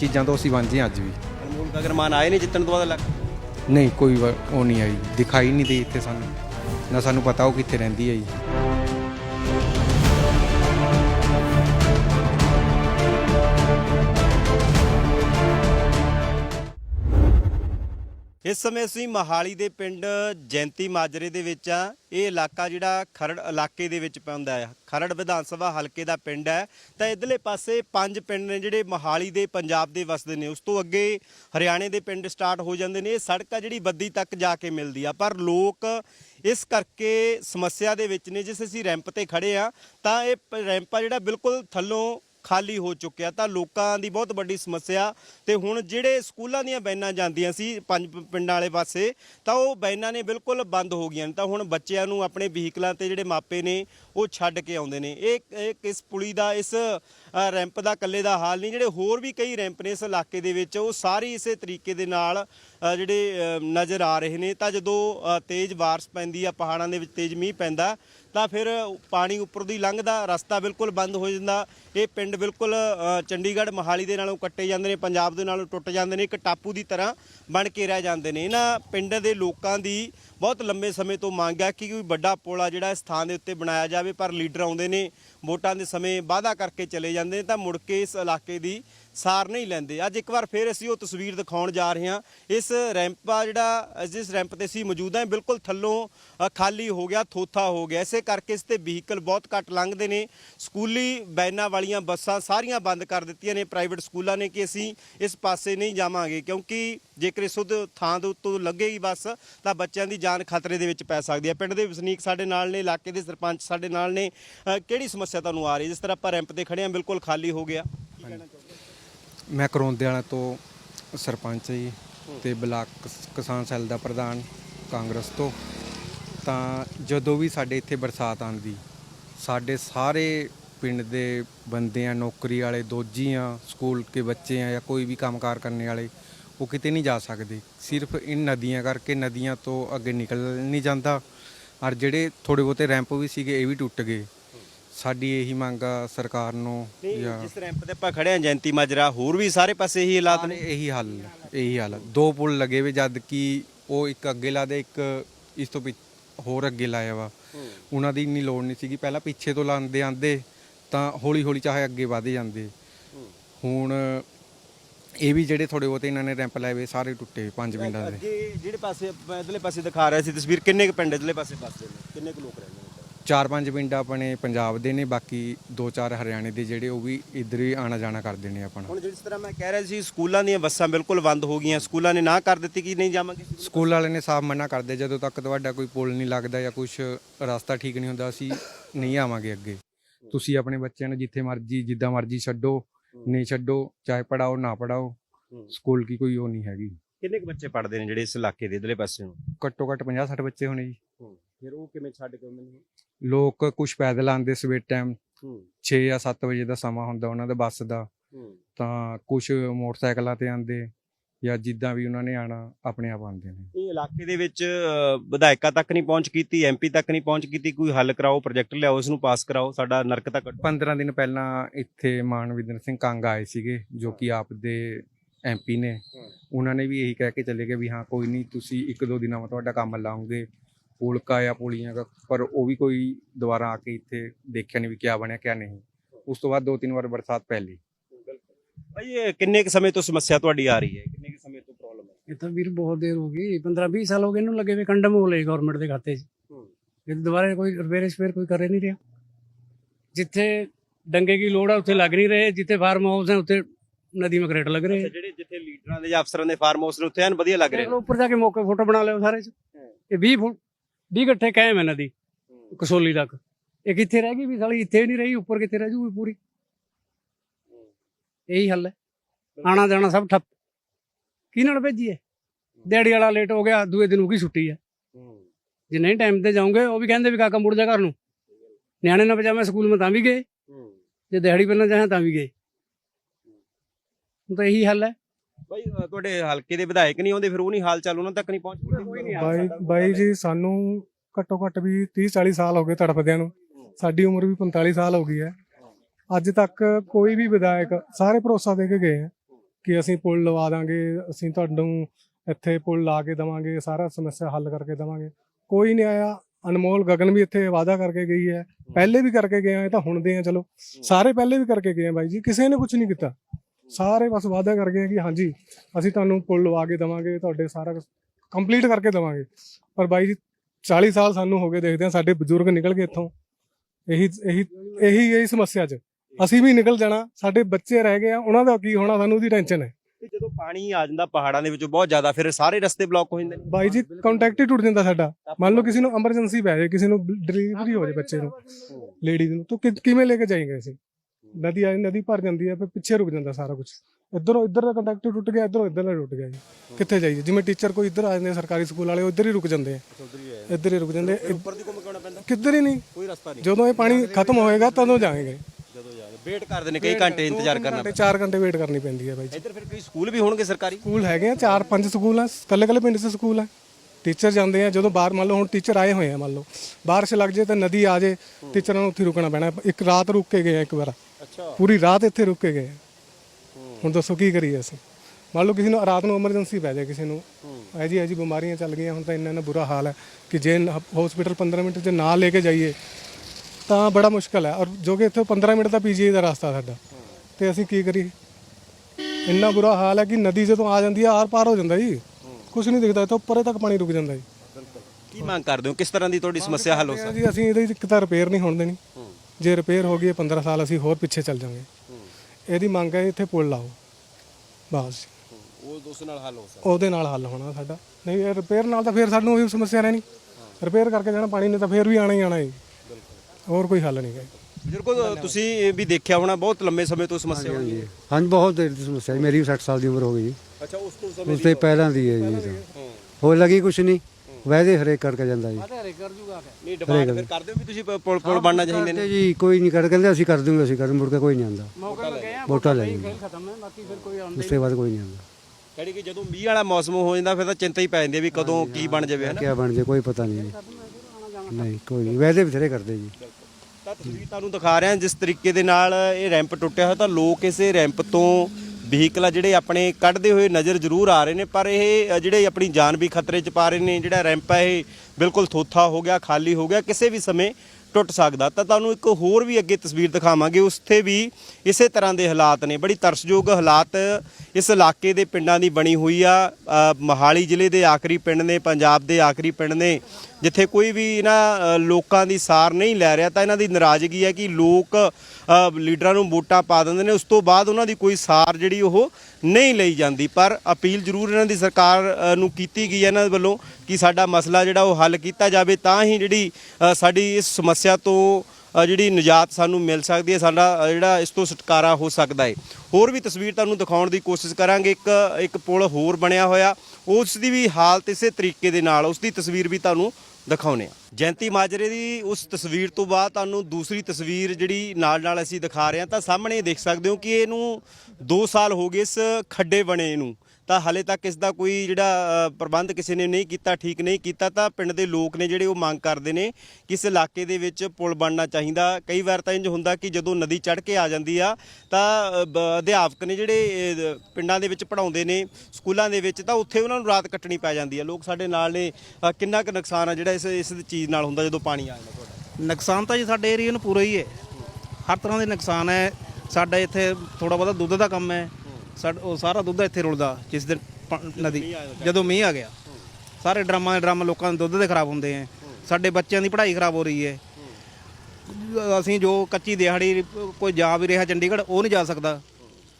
B: ਚੀਜ਼ਾਂ ਤੋਂ ਅਸੀਂ ਵਾਂਝੇ ਹਾਂ ਅੱਜ ਵੀ।
A: ਅਨਮੋਲ ਗਗਨਮਾਨ ਆਏ ਨੇ ਜਿੱਤਣ ਤੋਂ ਬਾਅਦ ਲੱਗ?
B: ਨਹੀਂ ਕੋਈ ਵਾ- ਉਹ ਨਹੀਂ ਆਈ ਦਿਖਾਈ ਨਹੀਂ ਦੇ ਇੱਥੇ ਸਾਨੂੰ। ਨਾ ਸਾਨੂੰ ਪਤਾ ਉਹ ਕਿੱਥੇ ਰਹਿੰਦੀ ਹੈ ਜੀ।
A: ਇਸ ਸਮੇਂ ਅਸੀਂ ਮਹਾਲੀ ਦੇ ਪਿੰਡ ਜੈਂਤੀ ਮਾਜਰੇ ਦੇ ਵਿੱਚ ਆ। ਇਹ ਇਲਾਕਾ ਜਿਹੜਾ ਖਰੜ ਇਲਾਕੇ ਦੇ ਵਿੱਚ ਪੈਂਦਾ ਹੈ। ਖਰੜ ਵਿਧਾਨ ਸਭਾ ਹਲਕੇ ਦਾ ਪਿੰਡ ਹੈ। ਤਾਂ ਇਧਰਲੇ ਪਾਸੇ ਪੰਜ ਪਿੰਡ ਨੇ ਜਿਹੜੇ ਮਹਾਲੀ ਦੇ, ਪੰਜਾਬ ਦੇ ਵਸਦੇ ਨੇ। ਉਸ ਤੋਂ ਅੱਗੇ ਹਰਿਆਣੇ ਦੇ ਪਿੰਡ ਸਟਾਰਟ ਹੋ ਜਾਂਦੇ ਨੇ। ਇਹ ਸੜਕ ਆ ਜਿਹੜੀ ਬੱਦੀ ਤੱਕ ਜਾ ਕੇ ਮਿਲਦੀ ਆ। ਪਰ ਲੋਕ ਇਸ ਕਰਕੇ ਸਮੱਸਿਆ ਦੇ ਵਿੱਚ ਨੇ। ਜਿਸ ਅਸੀਂ ਰੈਂਪ ਤੇ ਖੜੇ ਆ, ਤਾਂ ਇਹ ਪ- ਰੈਂਪ ਆ ਜਿਹੜਾ ਬਿਲਕੁਲ ਥੱਲੋਂ ਖਾਲੀ ਹੋ ਚੁੱਕਿਆ ਤਾਂ ਲੋਕਾਂ ਦੀ ਬਹੁਤ ਵੱਡੀ ਸਮੱਸਿਆ ਤੇ ਹੁਣ ਜਿਹੜੇ ਸਕੂਲਾਂ ਦੀਆਂ ਬੈਨਾਂ ਜਾਂਦੀਆਂ ਸੀ ਪੰਜ ਪਿੰਡਾਂ ਵਾਲੇ ਪਾਸੇ, ਤਾਂ ਉਹ ਬੈਨਾਂ ਨੇ ਬਿਲਕੁਲ ਬੰਦ ਹੋ ਗਈਆਂ ਨੇ। ਤਾਂ ਹੁਣ ਬੱਚਿਆਂ ਨੂੰ ਆਪਣੇ ਵਹੀਕਲਾਂ ਤੇ ਜਿਹੜੇ ਮਾਪੇ ਨੇ, ਉਹ ਛੱਡ ਕੇ ਆਉਂਦੇ ਨੇ। ਇਹ ਇਹ ਕਿਸ ਪੁਲੀ ਦਾ, ਇਸ ਰੈਂਪ ਦਾ, ਇਕੱਲੇ ਦਾ ਹਾਲ ਨਹੀਂ। ਜਿਹੜੇ ਹੋਰ ਵੀ ਕਈ ਰੈਂਪ ਨੇ ਇਸ ਇਲਾਕੇ ਦੇ ਵਿੱਚ, ਉਹ ਸਾਰੀ ਇਸੇ ਤਰੀਕੇ ਦੇ ਨਾਲ ਜਿਹੜੇ ਨਜ਼ਰ ਆ ਰਹੇ ਨੇ। ਤਾਂ ਜਦੋਂ ਤੇਜ਼ ਬਾਰਿਸ਼ ਪੈਂਦੀ ਆ, ਪਹਾੜਾਂ ਦੇ ਵਿੱਚ ਤੇਜ਼ ਮੀਂਹ ਪੈਂਦਾ ਤਾਂ ਫਿਰ ਪਾਣੀ ਉੱਪਰ ਦੀ ਲੰਘਦਾ, ਰਸਤਾ ਬਿਲਕੁਲ ਬੰਦ ਹੋ ਜਾਂਦਾ। ਇਹ ਪਿੰਡ ਬਿਲਕੁਲ ਚੰਡੀਗੜ੍ਹ ਮੋਹਾਲੀ ਦੇ ਨਾਲੋਂ ਕੱਟੇ ਜਾਂਦੇ ਨੇ, ਪੰਜਾਬ ਦੇ ਨਾਲੋਂ ਟੁੱਟ ਜਾਂਦੇ ਨੇ, ਇੱਕ ਟਾਪੂ ਦੀ ਤਰ੍ਹਾਂ ਬਣ ਕੇ ਰਹਿ ਜਾਂਦੇ ਨੇ। ਇਹਨਾਂ ਪਿੰਡ ਦੇ ਲੋਕਾਂ ਦੀ ਬਹੁਤ ਲੰਬੇ ਸਮੇਂ ਤੋਂ ਮੰਗ ਹੈ ਕਿ ਕੋਈ ਵੱਡਾ ਪੁਲ ਆ ਜਿਹੜਾ ਇਸ ਥਾਂ ਦੇ ਉੱਤੇ ਬਣਾਇਆ ਜਾਵੇ, ਪਰ ਲੀਡਰ ਆਉਂਦੇ ਨੇ, ਵੋਟਾਂ ਦੇ ਸਮੇਂ ਵਾਅਦਾ ਕਰਕੇ ਚਲੇ ਜਾਂਦੇ ਨੇ, ਤਾਂ ਮੁੜ ਕੇ ਇਸ ਇਲਾਕੇ ਦੀ ਸਾਰ ਨਹੀਂ ਲੈਂਦੇ। ਅੱਜ ਇੱਕ ਵਾਰ ਫਿਰ ਅਸੀਂ ਉਹ ਤਸਵੀਰ ਦਿਖਾਉਣ ਜਾ ਰਹੇ ਹਾਂ। ਇਸ ਰੈਂਪ ਆ ਜਿਹੜਾ, ਜਿਸ ਰੈਂਪ ਤੇ ਅਸੀਂ ਮੌਜੂਦ ਹਾਂ ਬਿਲਕੁਲ ਥੱਲੋਂ ਖਾਲੀ ਹੋ ਗਿਆ, ਥੋਥਾ ਹੋ ਗਿਆ। ਇਸੇ ਕਰਕੇ ਇਸ ਤੇ ਵਹੀਕਲ ਬਹੁਤ ਘੱਟ ਲੰਘਦੇ ਨੇ। ਸਕੂਲੀ ਬੈਨਾਂ ਵਾਲੀਆਂ ਬੱਸਾਂ ਸਾਰੀਆਂ ਬੰਦ ਕਰ ਦਿੱਤੀਆਂ ਨੇ। ਪ੍ਰਾਈਵੇਟ ਸਕੂਲਾਂ ਨੇ ਕਿ ਅਸੀਂ ਇਸ ਪਾਸੇ ਨਹੀਂ ਜਾਵਾਂਗੇ, ਕਿਉਂਕਿ ਜੇਕਰ ਇਸ ਉੱਤੇ ਥਾਂ ਦੇ ਉੱਤੋਂ ਲੱਗੇਗੀ ਬੱਸ, ਤਾਂ ਬੱਚਿਆਂ ਦੀ ਜਾਨ ਖਤਰੇ ਦੇ ਵਿੱਚ ਪੈ ਸਕਦੀ ਹੈ। ਪਿੰਡ ਦੇ ਵਸਨੀਕ ਸਾਡੇ ਨਾਲ ਨੇ, ਇਲਾਕੇ ਦੇ ਸਰਪੰਚ ਸਾਡੇ ਨਾਲ ਨੇ। ਕਿਹੜੀ ਸਮੱਸਿਆ ਤੁਹਾਨੂੰ ਆ ਰਹੀ ਹੈ? ਜਿਸ ਤਰ੍ਹਾਂ ਆਪਾਂ ਰੈਂਪ ਤੇ ਖੜੇ ਹਾਂ, ਬਿਲਕੁਲ ਖਾਲੀ ਹੋ ਗਿਆ।
B: ਮੈਂ ਕਰੋਂਦੇ ਵਾਲਾ ਤੋਂ ਸਰਪੰਚ ਜੀ ਤੇ ਬਲਾਕ ਕਿਸ- ਕਿਸਾਨ ਸੈੱਲ ਦਾ ਪ੍ਰਧਾਨ ਕਾਂਗਰਸ ਤੋਂ। ਤਾਂ ਜਦੋਂ ਵੀ ਸਾਡੇ ਇੱਥੇ ਬਰਸਾਤ ਆਉਂਦੀ, ਸਾਡੇ ਸਾਰੇ ਪਿੰਡ ਦੇ ਬੰਦੇ ਆ, ਨੌਕਰੀ ਵਾਲੇ ਦੋਜੀਆਂ ਸਕੂਲ ਕੇ ਬੱਚੇ ਆ ਜਾਂ ਕੋਈ ਵੀ ਕੰਮਕਾਰ ਕਰਨ ਵਾਲੇ, ਉਹ ਕਿਤੇ ਨਹੀਂ ਜਾ ਸਕਦੇ। ਸਿਰਫ ਇਨ ਨਦੀਆਂ ਕਰਕੇ ਨਦੀਆਂ ਤੋਂ ਅੱਗੇ ਨਿਕਲ ਨਹੀਂ ਜਾਂਦਾ। ਔਰ ਜਿਹੜੇ ਥੋੜੇ ਬਹੁਤੇ ਰੈਂਪ ਵੀ ਸੀਗੇ, ਇਹ ਵੀ ਟੁੱਟ ਗਏ। ਸਾਡੀ ਇਹੀ ਮੰਗ ਆ ਸਰਕਾਰ ਨੂੰ ਜਾਂ
A: ਜਿਸ ਰੈਂਪ ਤੇ ਆਪਾਂ ਖੜੇ ਹਾਂ ਜੈਂਤੀ ਮਾਜਰਾ ਹੋਰ ਵੀ ਸਾਰੇ ਪਾਸੇ ਇਹੀ ਹਾਲਾਤ ਨੇ।
B: ਇਹੀ ਹੱਲ ਇਹੀ ਹੱਲ ਦੋ ਪੁਲ ਲੱਗੇ ਵੇ ਜਦ ਕਿ ਉਹ ਇੱਕ ਅੱਗੇ ਲਾ ਦੇ ਇੱਕ ਇਸ ਤੋਂ ਪਿੱਛ- ਹੋਰ ਅੱਗੇ ਲਾਇਆ ਵਾ। ਉਹਨਾਂ ਦੀ ਇੰਨੀ ਲੋੜ ਨਹੀਂ ਸੀਗੀ। ਪਹਿਲਾਂ ਪਿੱਛੇ ਤੋਂ ਲਾਉਂਦੇ ਆਂਦੇ ਤਾਂ ਹੌਲੀ ਹੌਲੀ ਚਾਹੇ ਅੱਗੇ ਵਧੇ ਜਾਂਦੇ। ਹੁਣ ਇਹ ਵੀ ਜਿਹੜੇ ਥੋੜੇ ਬਹੁਤੇ ਇਹਨਾਂ ਨੇ ਰੈਂਪ ਲਾਏ ਵੇ ਸਾਰੇ ਟੁੱਟੇ ਪੰਜ ਪਿੰਡਾਂ ਦੇ।
A: ਅੱਗੇ ਜਿਹੜੇ ਪਾਸੇ ਆਪਾਂ ਇਧਰਲੇ ਪਾਸੇ ਦਿਖਾ ਰਹੇ ਸੀ ਤਸਵੀਰ ਕਿੰਨੇ ਕੁ ਪਿੰਡ ਇਧਰਲੇ ਪਾਸੇ ਪਾਸੇ ਨੇ? ਕਿੰਨੇ ਕੁ ਲੋਕ ਰਹਿੰਦੇ
B: ਚਾਰ ਪੰਜ ਪਿੰਡ ਆਪਣੇ ਪੰਜਾਬ ਦੇ ਨੇ ਬਾਕੀ ਦੋ ਚਾਰ ਹਰਿਆਣੇ ਦੇ ਜਿਹੜੇ ਉਹ ਵੀ ਇੱਧਰ ਹੀ ਆਣਾ ਜਾਣਾ ਕਰਦੇ ਨੇ ਆਪਣਾ
A: ਹੁਣ ਜਿਸ ਤਰ੍ਹਾਂ ਮੈਂ ਕਹਿ ਰਿਹਾ ਸੀ ਸਕੂਲਾਂ ਦੀਆਂ ਬੱਸਾਂ ਬਿਲਕੁਲ ਬੰਦ ਹੋ ਗਈਆਂ। ਸਕੂਲਾਂ ਨੇ ਨਾ ਕਰ ਦਿੱਤੀ ਕਿ ਨਹੀਂ ਜਾਵਾਂਗੇ?
B: ਸਕੂਲ ਵਾਲੇ ਨੇ ਸਾਫ਼ ਮਨਾ ਕਰਦੇ ਜਦੋਂ ਤੱਕ ਤੁਹਾਡਾ ਕੋਈ ਪੁਲ ਨਹੀਂ ਲੱਗਦਾ ਜਾਂ ਕੁਝ ਰਸਤਾ ਠੀਕ ਨਹੀਂ ਹੁੰਦਾ ਅਸੀਂ ਨਹੀਂ ਆਵਾਂਗੇ ਅੱਗੇ। ਤੁਸੀਂ ਆਪਣੇ ਬੱਚਿਆਂ ਨੂੰ ਜਿੱਥੇ ਮਰਜ਼ੀ ਜਿੱਦਾਂ ਮਰਜ਼ੀ ਛੱਡੋ ਨਹੀਂ ਛੱਡੋ ਚਾਹੇ ਪੜਾਓ ਨਾ ਪੜਾਓ ਸਕੂਲ ਕੀ ਕੋਈ ਉਹ ਨਹੀਂ ਹੈਗੀ।
A: ਕਿੰਨੇ ਕੁ ਬੱਚੇ ਪੜ੍ਹਦੇ ਨੇ ਜਿਹੜੇ ਇਸ ਇਲਾਕੇ ਦੇ ਇਧਰਲੇ ਪਾਸੇ ਨੂੰ?
B: ਘੱਟੋ ਘੱਟ 50 60 ਬੱਚੇ ਹੋਣੇ ਜੀ।
A: ਫਿਰ ਉਹ ਕਿਵੇਂ ਛੱਡ ਕੇ ਆਉਂਦੇ ਨੇ?
B: ਲੋਕ ਕੁਝ ਪੈਦਲ ਆਉਂਦੇ ਸਵੇਰ ਟਾਈਮ
A: ਹੂੰ।
B: 6 ਜਾਂ 7 ਵਜੇ ਦਾ ਸਮਾਂ ਹੁੰਦਾ ਉਹਨਾਂ ਦਾ ਬੱਸ ਦਾ। ਤਾਂ ਕੁਝ ਮੋਟਰਸਾਈਕਲਾਂ ਤੇ ਆਉਂਦੇ ਜਾਂ ਜਿੱਦਾਂ ਵੀ ਉਹਨਾਂ ਨੇ ਆਣਾ ਆਪਣੇ ਆਪ ਆਉਂਦੇ ਨੇ।
A: ਇਹ ਇਲਾਕੇ ਦੇ ਵਿੱਚ ਵਿਧਾਇਕਾਂ ਤੱਕ ਨਹੀਂ ਪਹੁੰਚ ਕੀਤੀ ਐਮਪੀ ਤੱਕ ਨਹੀਂ ਪਹੁੰਚ ਕੀਤੀ ਕੋਈ ਹੱਲ ਕਰਾਓ ਪ੍ਰੋਜੈਕਟ ਲਿਆਓ ਇਸ ਨੂੰ ਪਾਸ ਕਰਾਓ ਸਾਡਾ ਨਰਕ ਤਾਂ ਕੱਢੋ।
B: 15 ਦਿਨ ਪਹਿਲਾਂ ਇੱਥੇ ਮਾਨਵਿੰਦਰ ਸਿੰਘ ਕੰਗ ਆਏ ਸੀਗੇ ਜੋ ਕਿ ਆਪ ਦੇ ਐਮਪੀ ਨੇ। ਉਹਨਾਂ ਨੇ ਵੀ ਇਹੀ ਕਹਿ ਕੇ ਚਲੇ ਗਏ ਵੀ ਹਾਂ ਕੋਈ ਨਹੀਂ ਤੁਸੀਂ ਇੱਕ ਦੋ ਦਿਨਾਂ ਵਿੱਚ ਤੁਹਾਡਾ ਕੰਮ ਲਾਉਂਗੇ ਪੁਲਕਾ ਜਾਂ ਪੁਲੀਆਂ ਦਾ ਪਰ ਉਹ ਵੀ ਕੋਈ ਦੁਬਾਰਾ ਆ ਕੇ ਇੱਥੇ ਦੇਖਿਆ ਨਹੀਂ ਵੀ ਕੀ ਬਣਿਆ ਕੀ ਨਹੀਂ। ਉਸ ਤੋਂ ਬਾਅਦ ਦੋ ਤਿੰਨ ਵਾਰ ਬਰਸਾਤ ਪੈ ਲਈ
A: ਭਾਈ ਇਹ ਕਿੰਨੇ ਕੁ ਸਮੇਂ ਤੋਂ ਸਮੱਸਿਆ ਤੁਹਾਡੀ ਆ ਰਹੀ ਹੈ? ਕਿੰਨੇ ਕੁ ਸਮੇਂ ਤੋਂ ਪ੍ਰੋਬਲਮ ਹੈ?
C: ਇਹ ਤਾਂ ਵੀਰ ਬਹੁਤ ਦੇਰ ਹੋ ਗਈ। 15 20 ਸਾਲ ਹੋ ਗਏ ਇਹਨੂੰ ਲੱਗੇ ਵੀ ਕੰਡਮ ਹੋ ਲਈ ਗਵਰਨਮੈਂਟ ਦੇ ਖਾਤੇ 'ਚ। ਇਹ ਦੁਬਾਰਾ ਕੋਈ ਰਿਪੇਅਰ ਸਪੇਅਰ ਕੋਈ ਕਰ ਨਹੀਂ ਰਿਹਾ। ਜਿੱਥੇ ਡੰਗੇ ਦੀ ਲੋੜ ਹੈ ਉੱਥੇ ਲੱਗ ਨਹੀਂ ਰਹੇ। ਜਿੱਥੇ ਫਾਰਮ ਹਾਊਸ ਹੈ ਉੱਥੇ ਨਦੀ में ਕਰੇਟ ਲੱਗ ਰਹੇ।
A: ਜਿਹੜੇ ਜਿੱਥੇ ਲੀਡਰਾਂ ਦੇ ਜਾਂ ਅਫਸਰਾਂ ਦੇ ਫਾਰਮ ਹਾਊਸ ਨੇ ਉੱਥੇ ਐਨ ਵਧੀਆ ਲੱਗ ਰਹੇ
C: ਉੱਪਰ ਜਾ ਕੇ ਮੌਕੇ ਫੋਟੋ ਬਣਾ ਲਿਓ ਸਾਰੇ 'ਚ। ਇਹ 20 ਫੁੱਟ 20 ਗੱਠੇ ਕਾਇਮ ਹੈ। ਨਦੀ ਕਸੋਲੀ ਤੱਕ। ਇਹ ਕਿੱਥੇ ਰਹਿ ਗਈ ਵੀ ਸਾਲੀ? ਇੱਥੇ ਨਹੀਂ ਰਹੀ ਉੱਪਰ ਕਿੱਥੇ ਰਹਿ ਜੂਗੀ ਪੂਰੀ? ਇਹੀ ਹੱਲ ਹੈ। ਆਣਾ ਜਾਣਾ ਸਭ ਠੱਪ। ਕੀ ਨਾਲ ਭੇਜੀਏ? ਦਿਹਾੜੀ ਵਾਲਾ ਲੇਟ ਹੋ ਗਿਆ ਦੂਏ ਦਿਨ ਉਹ ਕੀ ਛੁੱਟੀ ਹੈ। ਜੇ ਨਹੀਂ ਟਾਈਮ ਤੇ ਜਾਓਗੇ ਉਹ ਵੀ ਕਹਿੰਦੇ ਵੀ ਕਾਕਾ ਮੁੜ ਜਾ ਘਰ ਨੂੰ। ਨਿਆਣੇ ਨਾ ਪਜਾਮੇ ਸਕੂਲ ਮੈਂ ਤਾਂ ਵੀ ਗਏ। ਜੇ ਦਿਹਾੜੀ ਪਹਿਲਾਂ ਜਾਹਾਂ ਤਾਂ ਵੀ ਗਏ। ਹੁਣ ਤਾਂ ਇਹੀ ਹੱਲ ਹੈ।
A: ਅ, ਤੁਹਾਡੇ ਹਲਕੇ ਦੇ ਵਿਧਾਇਕ ਨਹੀਂ ਆਉਂਦੇ ਫਿਰ ਉਹ ਨਹੀਂ ਹਾਲ ਚਾਲ ਉਹਨਾਂ ਤੱਕ ਨਹੀਂ ਪਹੁੰਚਦੇ
D: ਬਾਈ ਬਾਈ ਜੀ ਸਾਨੂੰ ਘੱਟੋ ਘੱਟ ਵੀ 30 40 ਸਾਲ ਹੋ ਗਏ ਤੜਫਦਿਆਂ ਨੂੰ। ਸਾਡੀ ਉਮਰ ਵੀ 45 ਸਾਲ ਹੋ ਗਈ ਹੈ। ਅੱਜ ਤੱਕ ਕੋਈ ਵੀ ਵਿਧਾਇਕ ਸਾਰੇ ਭਰੋਸਾ ਦੇ ਕੇ ਗਏ ਹੈ ਕਿ ਅਸੀਂ ਪੁਲ ਲਵਾ ਦਾਂਗੇ ਅਸੀਂ ਤੁਹਾਨੂੰ ਇੱਥੇ ਪੁਲ ਲਾ ਕੇ ਦਵਾਂਗੇ ਸਾਰਾ ਸਮੱਸਿਆ ਹੱਲ ਕਰਕੇ ਦਵਾਂਗੇ। ਕੋਈ ਨਹੀਂ ਆਇਆ। ਅਨਮੋਲ ਗਗਨ ਵੀ ਇੱਥੇ ਵਾਅਦਾ ਕਰਕੇ ਗਈ ਹੈ। ਪਹਿਲੇ ਵੀ ਕਰਕੇ ਗਏ ਆ ਇਹ ਤਾਂ ਹੁਣ ਦੇ ਆ ਚਲੋ। ਸਾਰੇ ਪਹਿਲੇ ਵੀ ਕਰਕੇ ਗਏ ਆ ਬਾਈ ਜੀ ਕਿਸੇ ਨੇ ਕੁਝ ਨਹੀਂ ਕੀਤਾ। ਸਾਰੇ ਬਸ ਵਾਅਦਾ ਕਰ ਗਏ ਕਿ ਹਾਂਜੀ ਅਸੀਂ ਤੁਹਾਨੂੰ ਪੁਲ ਲਵਾ ਕੇ ਦਵਾਂਗੇ ਤੁਹਾਡੇ ਸਾਰਾ ਕੰਪਲੀਟ ਕਰਕੇ ਦਵਾਂਗੇ। ਪਰ ਬਾਈ ਜੀ 40 ਸਾਲ ਸਾਨੂੰ ਹੋ ਗਏ ਦੇਖਦੇ ਆ ਸਾਡੇ ਬਜ਼ੁਰਗ ਨਿਕਲ ਗਏ ਇੱਥੋਂ। ਇਹੀ ਇਹੀ ਇਹੀ ਇਹੀ ਸਮੱਸਿਆ 'ਚ। ਅਸੀਂ ਵੀ ਨਿਕਲ ਜਾਣਾ ਸਾਡੇ ਬੱਚੇ ਰਹਿ ਗਏ ਆ ਉਹਨਾਂ ਦਾ ਕੀ ਹੋਣਾ ਸਾਨੂੰ ਉਹਦੀ ਟੈਨਸ਼ਨ ਹੈ।
A: ਜਦੋਂ ਪਾਣੀ ਆ ਜਾਂਦਾ ਪਹਾੜਾਂ ਦੇ ਵਿੱਚੋਂ ਬਹੁਤ ਜ਼ਿਆਦਾ ਫਿਰ ਸਾਰੇ ਰਸਤੇ ਬਲੌਕ ਹੋ ਜਾਂਦੇ ਨੇ।
D: ਬਾਈ ਜੀ ਕੰਟੈਕਟ ਹੀ ਟੁੱਟ ਜਾਂਦਾ ਸਾਡਾ। ਮੰਨ ਲਓ ਕਿਸੇ ਨੂੰ ਐਮਰਜੈਂਸੀ ਪੈ ਜਾਏ ਕਿਸੇ ਨੂੰ ਡਿਲੀਵਰੀ ਹੋ ਜਾਏ ਬੱਚੇ ਨੂੰ ਲੇਡੀ ਨੂੰ ਤਾਂ ਕਿਵੇਂ ਲੈ ਕੇ ਜਾਏਂਗੇ ਅਸੀਂ? ਨਦੀ ਆ ਨਦੀ ਭਰ ਜਾਂਦੀ ਹੈ ਫਿਰ ਪਿੱਛੇ ਰੁਕ ਜਾਂਦਾ ਸਾਰਾ ਕੁਝ ਇੱਧਰੋਂ ਇੱਧਰ ਦਾ ਕੰਟੈਕਟ ਟੁੱਟ ਗਿਆ ਇੱਧਰੋਂ ਇੱਧਰ ਦਾ ਟੁੱਟ ਗਿਆ ਜੀ। ਕਿੱਥੇ ਜਾਈਏ? ਜਿਵੇਂ ਟੀਚਰ ਕੋਈ ਇੱਧਰ ਆ ਜਾਂਦੇ ਆ ਸਰਕਾਰੀ ਸਕੂਲ ਵਾਲੇ ਉਹ ਇੱਧਰ ਹੀ ਰੁਕ ਜਾਂਦੇ ਆ। ਇੱਧਰ ਹੀ ਰੁਕ ਜਾਂਦੇ ਆ।
A: ਉੱਪਰ ਦੀ ਘੁੰਮ ਕੇ ਆਉਣਾ ਪੈਂਦਾ?
D: ਕਿੱਧਰ ਹੀ ਨਹੀਂ।
A: ਕੋਈ ਰਸਤਾ ਨਹੀਂ।
D: ਜਦੋਂ ਇਹ ਪਾਣੀ ਖਤਮ ਹੋਏਗਾ ਤਦੋਂ ਜਾਵਾਂਗੇ
A: ਜਦੋਂ ਜਾ ਵੇਟ ਕਰਦੇ ਨੇ ਕਈ ਘੰਟੇ ਇੰਤਜ਼ਾਰ ਕਰਨਾ
D: ਘੰਟੇ 4 ਘੰਟੇ ਵੇਟ ਕਰਨੀ ਪੈਂਦੀ ਹੈ ਬਾਈ ਜੀ।
A: ਇੱਧਰ ਫਿਰ ਕਈ ਸਕੂਲ ਵੀ ਹੋਣਗੇ ਸਰਕਾਰੀ?
D: ਸਕੂਲ ਹੈਗੇ ਆ ਚਾਰ ਪੰਜ ਸਕੂਲ ਆ ਕੱਲੇ ਕੱਲੇ ਪਿੰਡ 'ਚ ਸਕੂਲ ਆ। ਟੀਚਰ ਜਾਂਦੇ ਆ ਜਦੋਂ ਬਾਹਰ ਮੰਨ ਲਓ ਹੁਣ ਟੀਚਰ ਆਏ ਹੋਏ ਆ ਮੰਨ ਲਓ। ਬਾਰਿਸ਼ ਲੱਗ ਜੇ ਤਾਂ ਨਦੀ ਆ ਜੇ ਟੀਚਰਾਂ ਨੂੰ ਉੱਥੇ ਰੁਕਣਾ ਪੈਣਾ। ਇੱਕ ਰਾਤ ਰੁਕ ਕੇ ਗਏ ਆ ਇੱਕ ਵਾਰ।
A: ਅੱਛਾ।
D: ਪੂਰੀ ਰਾਤ ਇੱਥੇ ਰੁਕ ਕੇ ਗਏ। ਹੁਣ ਦੱਸੋ ਕੀ ਕਰੀਏ ਅਸੀਂ? ਮੰਨ ਲਓ ਕਿਸੇ ਨੂੰ ਰਾਤ ਨੂੰ ਐਮਰਜੈਂਸੀ ਪੈ ਜਾਏ ਕਿਸੇ ਨੂੰ। ਐ ਜੀ ਐ ਜੀ ਬਿਮਾਰੀਆਂ ਚੱਲ ਗਈਆਂ ਹੁਣ ਤਾਂ ਇੰਨਾ ਇੰਨਾ ਬੁਰਾ ਹਾਲ ਹੈ ਕਿ ਜੇ ਹਸਪੀਟਲ 15 ਮਿੰਟ 'ਚ ਨਾ ਲੈ ਕੇ ਜਾਈਏ ਤਾਂ ਬੜਾ ਮੁਸ਼ਕਲ ਹੈ। ਔਰ ਜੋ ਕਿ ਇੱਥੇ 15 ਮਿੰਟ ਦਾ ਪੀਜੀਆਈ ਦਾ ਰਸਤਾ ਸਾਡਾ। ਤੇ ਅਸੀਂ ਕੀ ਕਰੀਏ? ਇੰਨਾ ਬੁਰਾ ਹਾਲ ਹੈ ਕਿ ਨਦੀ ਜਦੋਂ ਆ ਜਾਂਦੀ ਹੈ ਆਰ ਪਾਰ ਹੋ ਜਾਂਦਾ ਜੀ। ਕੁਝ ਨਹੀਂ ਦਿਖਦਾ ਇੱਥੇ ਉੱਪਰੇ ਤੱਕ ਪਾਣੀ ਰੁਕ ਜਾਂਦਾ ਜੀ।
A: ਕੀ ਮੰਗ ਕਰਦੇ ਹੋ? ਕਿਸ ਤਰ੍ਹਾਂ ਦੀ ਤੁਹਾਡੀ ਸਮੱਸਿਆ ਹੱਲ ਹੋ ਸਕਦੀ
D: ਜੀ ਅਸੀਂ ਇਹਦੇ ਇੱਕ ਤਾਂ ਰਿਪੇਅਰ ਨਹੀਂ ਹੋਣ ਦੇਣੀ। ਜੇ ਰਿਪੇਅਰ ਹੋ ਗਈ ਇਹ 15 ਸਾਲ ਅਸੀਂ ਹੋਰ ਪਿੱਛੇ ਚੱਲ ਜਾਵਾਂਗੇ। ਇਹਦੀ ਮੰਗ ਹੈ ਇੱਥੇ ਪੁਲ ਲਾਓ। ਬਸ
A: ਉਹ ਦੋਸਤ ਨਾਲ ਹੱਲ ਹੋ ਸਕਦਾ।
D: ਉਹਦੇ ਨਾਲ ਹੱਲ ਹੋਣਾ ਸਾਡਾ। ਨਹੀਂ ਇਹ ਰਿਪੇਅਰ ਨਾਲ ਤਾਂ ਫੇਰ ਸਾਨੂੰ ਉਹੀ ਸਮੱਸਿਆ ਰਹਿਣੀ। ਰਿਪੇਅਰ ਕਰਕੇ ਜਾਣਾ ਪਾਣੀ ਨੇ ਤਾਂ ਫੇਰ ਵੀ ਆਣਾ ਹੀ ਆਣਾ ਜੀ ਹੋਰ ਕੋਈ ਹੱਲ ਨਹੀਂ ਹੈ
A: ਬਜ਼ੁਰਗੋ ਤੁਸੀਂ ਇਹ ਵੀ ਦੇਖਿਆ ਹੋਣਾ ਬਹੁਤ ਲੰਮੇ ਸਮੇਂ ਤੋਂ ਸਮੱਸਿਆ ਹੋ ਰਹੀ ਹੈ।
G: ਹਾਂਜੀ। ਬਹੁਤ ਦੇਰ ਦੀ ਸਮੱਸਿਆ ਹੈ। ਮੇਰੀ ਵੀ 60 ਸਾਲ ਦੀ ਉਮਰ ਹੋ ਗਈ ਜੀ।
A: ਅੱਛਾ ਉਸ ਤੋਂ
G: ਉਸ ਤੋਂ ਪਹਿਲਾਂ ਦੀ ਹੈ ਜੀ ਇਹ ਤਾਂ। ਹੋ। ਲੱਗੀ ਕੁਛ ਨਹੀਂ? ਵੈਸੇ ਹਰੇਕ ਕਰਕੇ ਜਾਂਦਾ ਜੀ।
A: ਨਹੀਂ ਡਿਮਾਂਡ ਫਿਰ ਕਰਦੇ ਹੋ ਵੀ ਤੁਸੀਂ ਪ- ਪੁਲ ਪੁਲ ਬਣਨਾ ਚਾਹੀਦੇ ਨੇ?
G: ਤੇ ਜੀ ਕੋਈ ਨਹੀਂ ਕਰ ਕਹਿੰਦੇ ਅਸੀਂ ਕਰ ਦੂੰਗੇ ਅਸੀਂ ਕਰ ਮੁੜ ਕੇ ਕੋਈ ਨਹੀਂ ਆਉਂਦਾ।
C: ਮੌਕੇ ਆ
G: ਵੋਟਾਂ ਲੈ ਜਾਂਦੇ
C: ਖਤਮ ਹੈ ਬਾਕੀ ਫਿਰ ਕੋਈ
G: ਉਸ ਤੋਂ ਬਾਅਦ ਕੋਈ ਨਹੀਂ ਆਉਂਦਾ।
A: ਕਿਹੜੀ ਕਿ ਜਦੋਂ ਮੀਂਹ ਵਾਲਾ ਮੌਸਮ ਹੋ ਜਾਂਦਾ ਫਿਰ ਤਾਂ ਚਿੰਤਾ ਹੀ ਪੈ ਜਾਂਦੀ ਹੈ ਵੀ ਕਦੋਂ ਕੀ ਬਣ ਜਾਵੇ
G: ਕੀ ਬਣ ਜੇ ਕੋਈ ਪਤਾ ਨਹੀਂ ਜੀ। ਨਹੀਂ ਕੋਈ ਨਹੀਂ ਵੈਸੇ ਬਥੇਰੇ ਕਰਦੇ ਜੀ।
A: ਤਾਂ ਤੁਸੀਂ ਤੁਹਾਨੂੰ ਦਿਖਾ ਰਹੇ ਹਾਂ ਜਿਸ ਤਰੀਕੇ ਦੇ ਨਾਲ ਇਹ ਰੈਂਪ ਟੁੱਟਿਆ ਹੋਇਆ ਤਾਂ ਲੋਕ ਇਸੇ ਰੈਂਪ ਤੋਂ ਵਹੀਕਲ ਆ ਜਿਹੜੇ ਆਪਣੇ ਕੱਢਦੇ ਹੋਏ ਨਜ਼ਰ ਜ਼ਰੂਰ ਆ ਰਹੇ ਨੇ ਪਰ ਇਹ ਜਿਹੜੇ ਆਪਣੀ ਜਾਨ ਵੀ ਖਤਰੇ 'ਚ ਪਾ ਰਹੇ ਨੇ ਜਿਹੜਾ ਰੈਂਪ ਹੈ ਇਹ ਬਿਲਕੁਲ ਥੋਥਾ ਹੋ ਗਿਆ ਖਾਲੀ ਹੋ ਗਿਆ ਕਿਸੇ ਵੀ ਸਮੇਂ ਟੁੱਟ ਸਕਦਾ। ਤਾਂ ਤੁਹਾਨੂੰ ਇੱਕ ਹੋਰ ਵੀ ਅੱਗੇ ਤਸਵੀਰ ਦਿਖਾਵਾਂਗੇ ਉੱਥੇ ਵੀ ਇਸੇ ਤਰ੍ਹਾਂ ਦੇ ਹਾਲਾਤ ਨੇ। ਬੜੀ ਤਰਸਯੋਗ ਹਾਲਾਤ ਇਸ ਇਲਾਕੇ ਦੇ ਪਿੰਡਾਂ ਦੀ ਬਣੀ ਹੋਈ ਆ। ਅ, ਮੋਹਾਲੀ ਜ਼ਿਲ੍ਹੇ ਦੇ ਆਖਰੀ ਪਿੰਡ ਨੇ ਪੰਜਾਬ ਦੇ ਆਖਰੀ ਪਿੰਡ ਨੇ ਜਿੱਥੇ ਕੋਈ ਵੀ ਇਹਨਾਂ ਲੋਕਾਂ ਦੀ ਸਾਰ ਨਹੀਂ ਲੈ ਰਿਹਾ ਤਾਂ ਇਹਨਾਂ ਦੀ ਨਾਰਾਜ਼ਗੀ ਹੈ ਕਿ ਲੋਕ ਲੀਡਰਾਂ ਨੂੰ ਵੋਟਾਂ ਪਾ ਦਿੰਦੇ ਨੇ। ਉਸ ਤੋਂ ਬਾਅਦ ਉਹਨਾਂ ਦੀ ਕੋਈ ਸਾਰ ਜਿਹੜੀ ਉਹ ਨਹੀਂ ਲਈ ਜਾਂਦੀ। ਪਰ ਅਪੀਲ ਜ਼ਰੂਰ ਇਹਨਾਂ ਦੀ ਸਰਕਾਰ ਨੂੰ ਕੀਤੀ ਗਈ ਹੈ ਇਹਨਾਂ ਵੱਲੋਂ ਕਿ ਸਾਡਾ ਮਸਲਾ ਜਿਹੜਾ ਉਹ ਹੱਲ ਕੀਤਾ ਜਾਵੇ। ਤਾਂ ਹੀ ਜਿਹੜੀ ਸਾਡੀ ਇਸ ਸਮੱਸਿਆ ਤੋਂ ਜਿਹੜੀ ਨਿਜਾਤ ਸਾਨੂੰ ਮਿਲ ਸਕਦੀ ਹੈ, ਸਾਡਾ ਜਿਹੜਾ ਇਸ ਤੋਂ ਛੁਟਕਾਰਾ ਹੋ ਸਕਦਾ ਹੈ। ਹੋਰ ਵੀ ਤਸਵੀਰ ਤੁਹਾਨੂੰ ਦਿਖਾਉਣ ਦੀ ਕੋਸ਼ਿਸ਼ ਕਰਾਂਗੇ। ਇੱਕ ਇੱਕ ਪੁਲ ਹੋਰ ਬਣਿਆ ਹੋਇਆ। ਉਸ ਦੀ ਵੀ ਹਾਲਤ ਇਸੇ ਤਰੀਕੇ ਦੇ ਨਾਲ, ਉਸ ਦੀ ਤਸਵੀਰ ਵੀ ਤੁਹਾਨੂੰ ਦਿਖਾਉਨੇ ਆ ਜੈਂਤੀ ਮਾਜਰੇ ਦੀ ਉਸ ਤਸਵੀਰ ਤੋਂ ਬਾਅਦ ਤੁਹਾਨੂੰ ਦੂਸਰੀ ਤਸਵੀਰ ਜਿਹੜੀ ਨਾਲ ਨਾਲ ਅਸੀਂ ਦਿਖਾ ਰਹੇ ਹਾਂ, ਤਾਂ ਸਾਹਮਣੇ ਦੇਖ ਸਕਦੇ ਹੋ ਕਿ ਇਹਨੂੰ 2 ਸਾਲ ਹੋ ਗਏ ਇਸ ਖੱਡੇ ਬਣੇ ਨੂੰ। ਤਾਂ ਹਲੇ ਤੱਕ ਇਸ ਦਾ ਕੋਈ ਜਿਹੜਾ ਪ੍ਰਬੰਧ ਕਿਸੇ ਨੇ ਨਹੀਂ ਕੀਤਾ, ਠੀਕ ਨਹੀਂ ਕੀਤਾ, ਤਾਂ ਪਿੰਡ ਦੇ ਲੋਕ ਨੇ ਜਿਹੜੇ ਉਹ ਮੰਗ ਕਰਦੇ ਨੇ ਕਿ ਇਸ ਇਲਾਕੇ ਦੇ ਵਿੱਚ ਪੁਲ ਬਣਨਾ ਚਾਹੀਦਾ। ਕਈ ਵਾਰ ਤਾਂ ਇੰਜ ਹੁੰਦਾ ਕਿ ਜਦੋਂ ਨਦੀ ਚੜ੍ਹ ਕੇ ਆ ਜਾਂਦੀ ਆ, ਤਾਂ ਬ- ਅਧਿਆਪਕ ਨੇ ਜਿਹੜੇ ਪਿੰਡਾਂ ਦੇ ਵਿੱਚ ਪੜਾਉਂਦੇ ਨੇ, ਸਕੂਲਾਂ ਦੇ ਵਿੱਚ, ਤਾਂ ਉੱਥੇ ਉਹਨਾਂ ਨੂੰ ਰਾਤ ਕੱਟਣੀ ਪੈ ਜਾਂਦੀ ਆ। ਲੋਕ ਸਾਡੇ ਨਾਲ ਨੇ ਕਿੰਨਾ ਕੁ ਨੁਕਸਾਨ ਆ ਜਿਹੜਾ ਇਸ ਇਸ ਚੀਜ਼ ਨਾਲ ਹੁੰਦਾ ਜਦੋਂ ਪਾਣੀ ਆ ਜਾਂਦਾ ਤੁਹਾਡਾ?
E: ਨੁਕਸਾਨ ਤਾਂ ਜੀ ਸਾਡੇ ਏਰੀਆ ਨੂੰ ਪੂਰਾ ਹੀ ਹੈ। ਹਰ ਤਰ੍ਹਾਂ ਦੇ ਨੁਕਸਾਨ ਹੈ। ਸਾਡਾ ਇੱਥੇ ਥੋੜਾ ਬਹੁਤਾ ਦੁੱਧ ਦਾ ਕੰਮ ਹੈ। ਸਾਡਾ ਉਹ ਸਾਰਾ ਦੁੱਧ ਇੱਥੇ ਰੁਲਦਾ ਜਿਸ ਦਿਨ ਪ- ਨਦੀ ਜਦੋਂ ਮੀਂਹ ਆ ਗਿਆ। ਸਾਰੇ ਡਰਾਮਾਂ ਦੇ ਡਰਮ ਲੋਕਾਂ ਦੇ ਦੁੱਧ ਦੇ ਖਰਾਬ ਹੁੰਦੇ ਹੈ। ਸਾਡੇ ਬੱਚਿਆਂ ਦੀ ਪੜ੍ਹਾਈ ਖਰਾਬ ਹੋ ਰਹੀ ਹੈ। ਅਸੀਂ ਜੋ ਕੱਚੀ ਦਿਹਾੜੀ ਕੋਈ ਜਾ ਵੀ ਰਿਹਾ ਚੰਡੀਗੜ੍ਹ ਉਹ ਨਹੀਂ ਜਾ ਸਕਦਾ।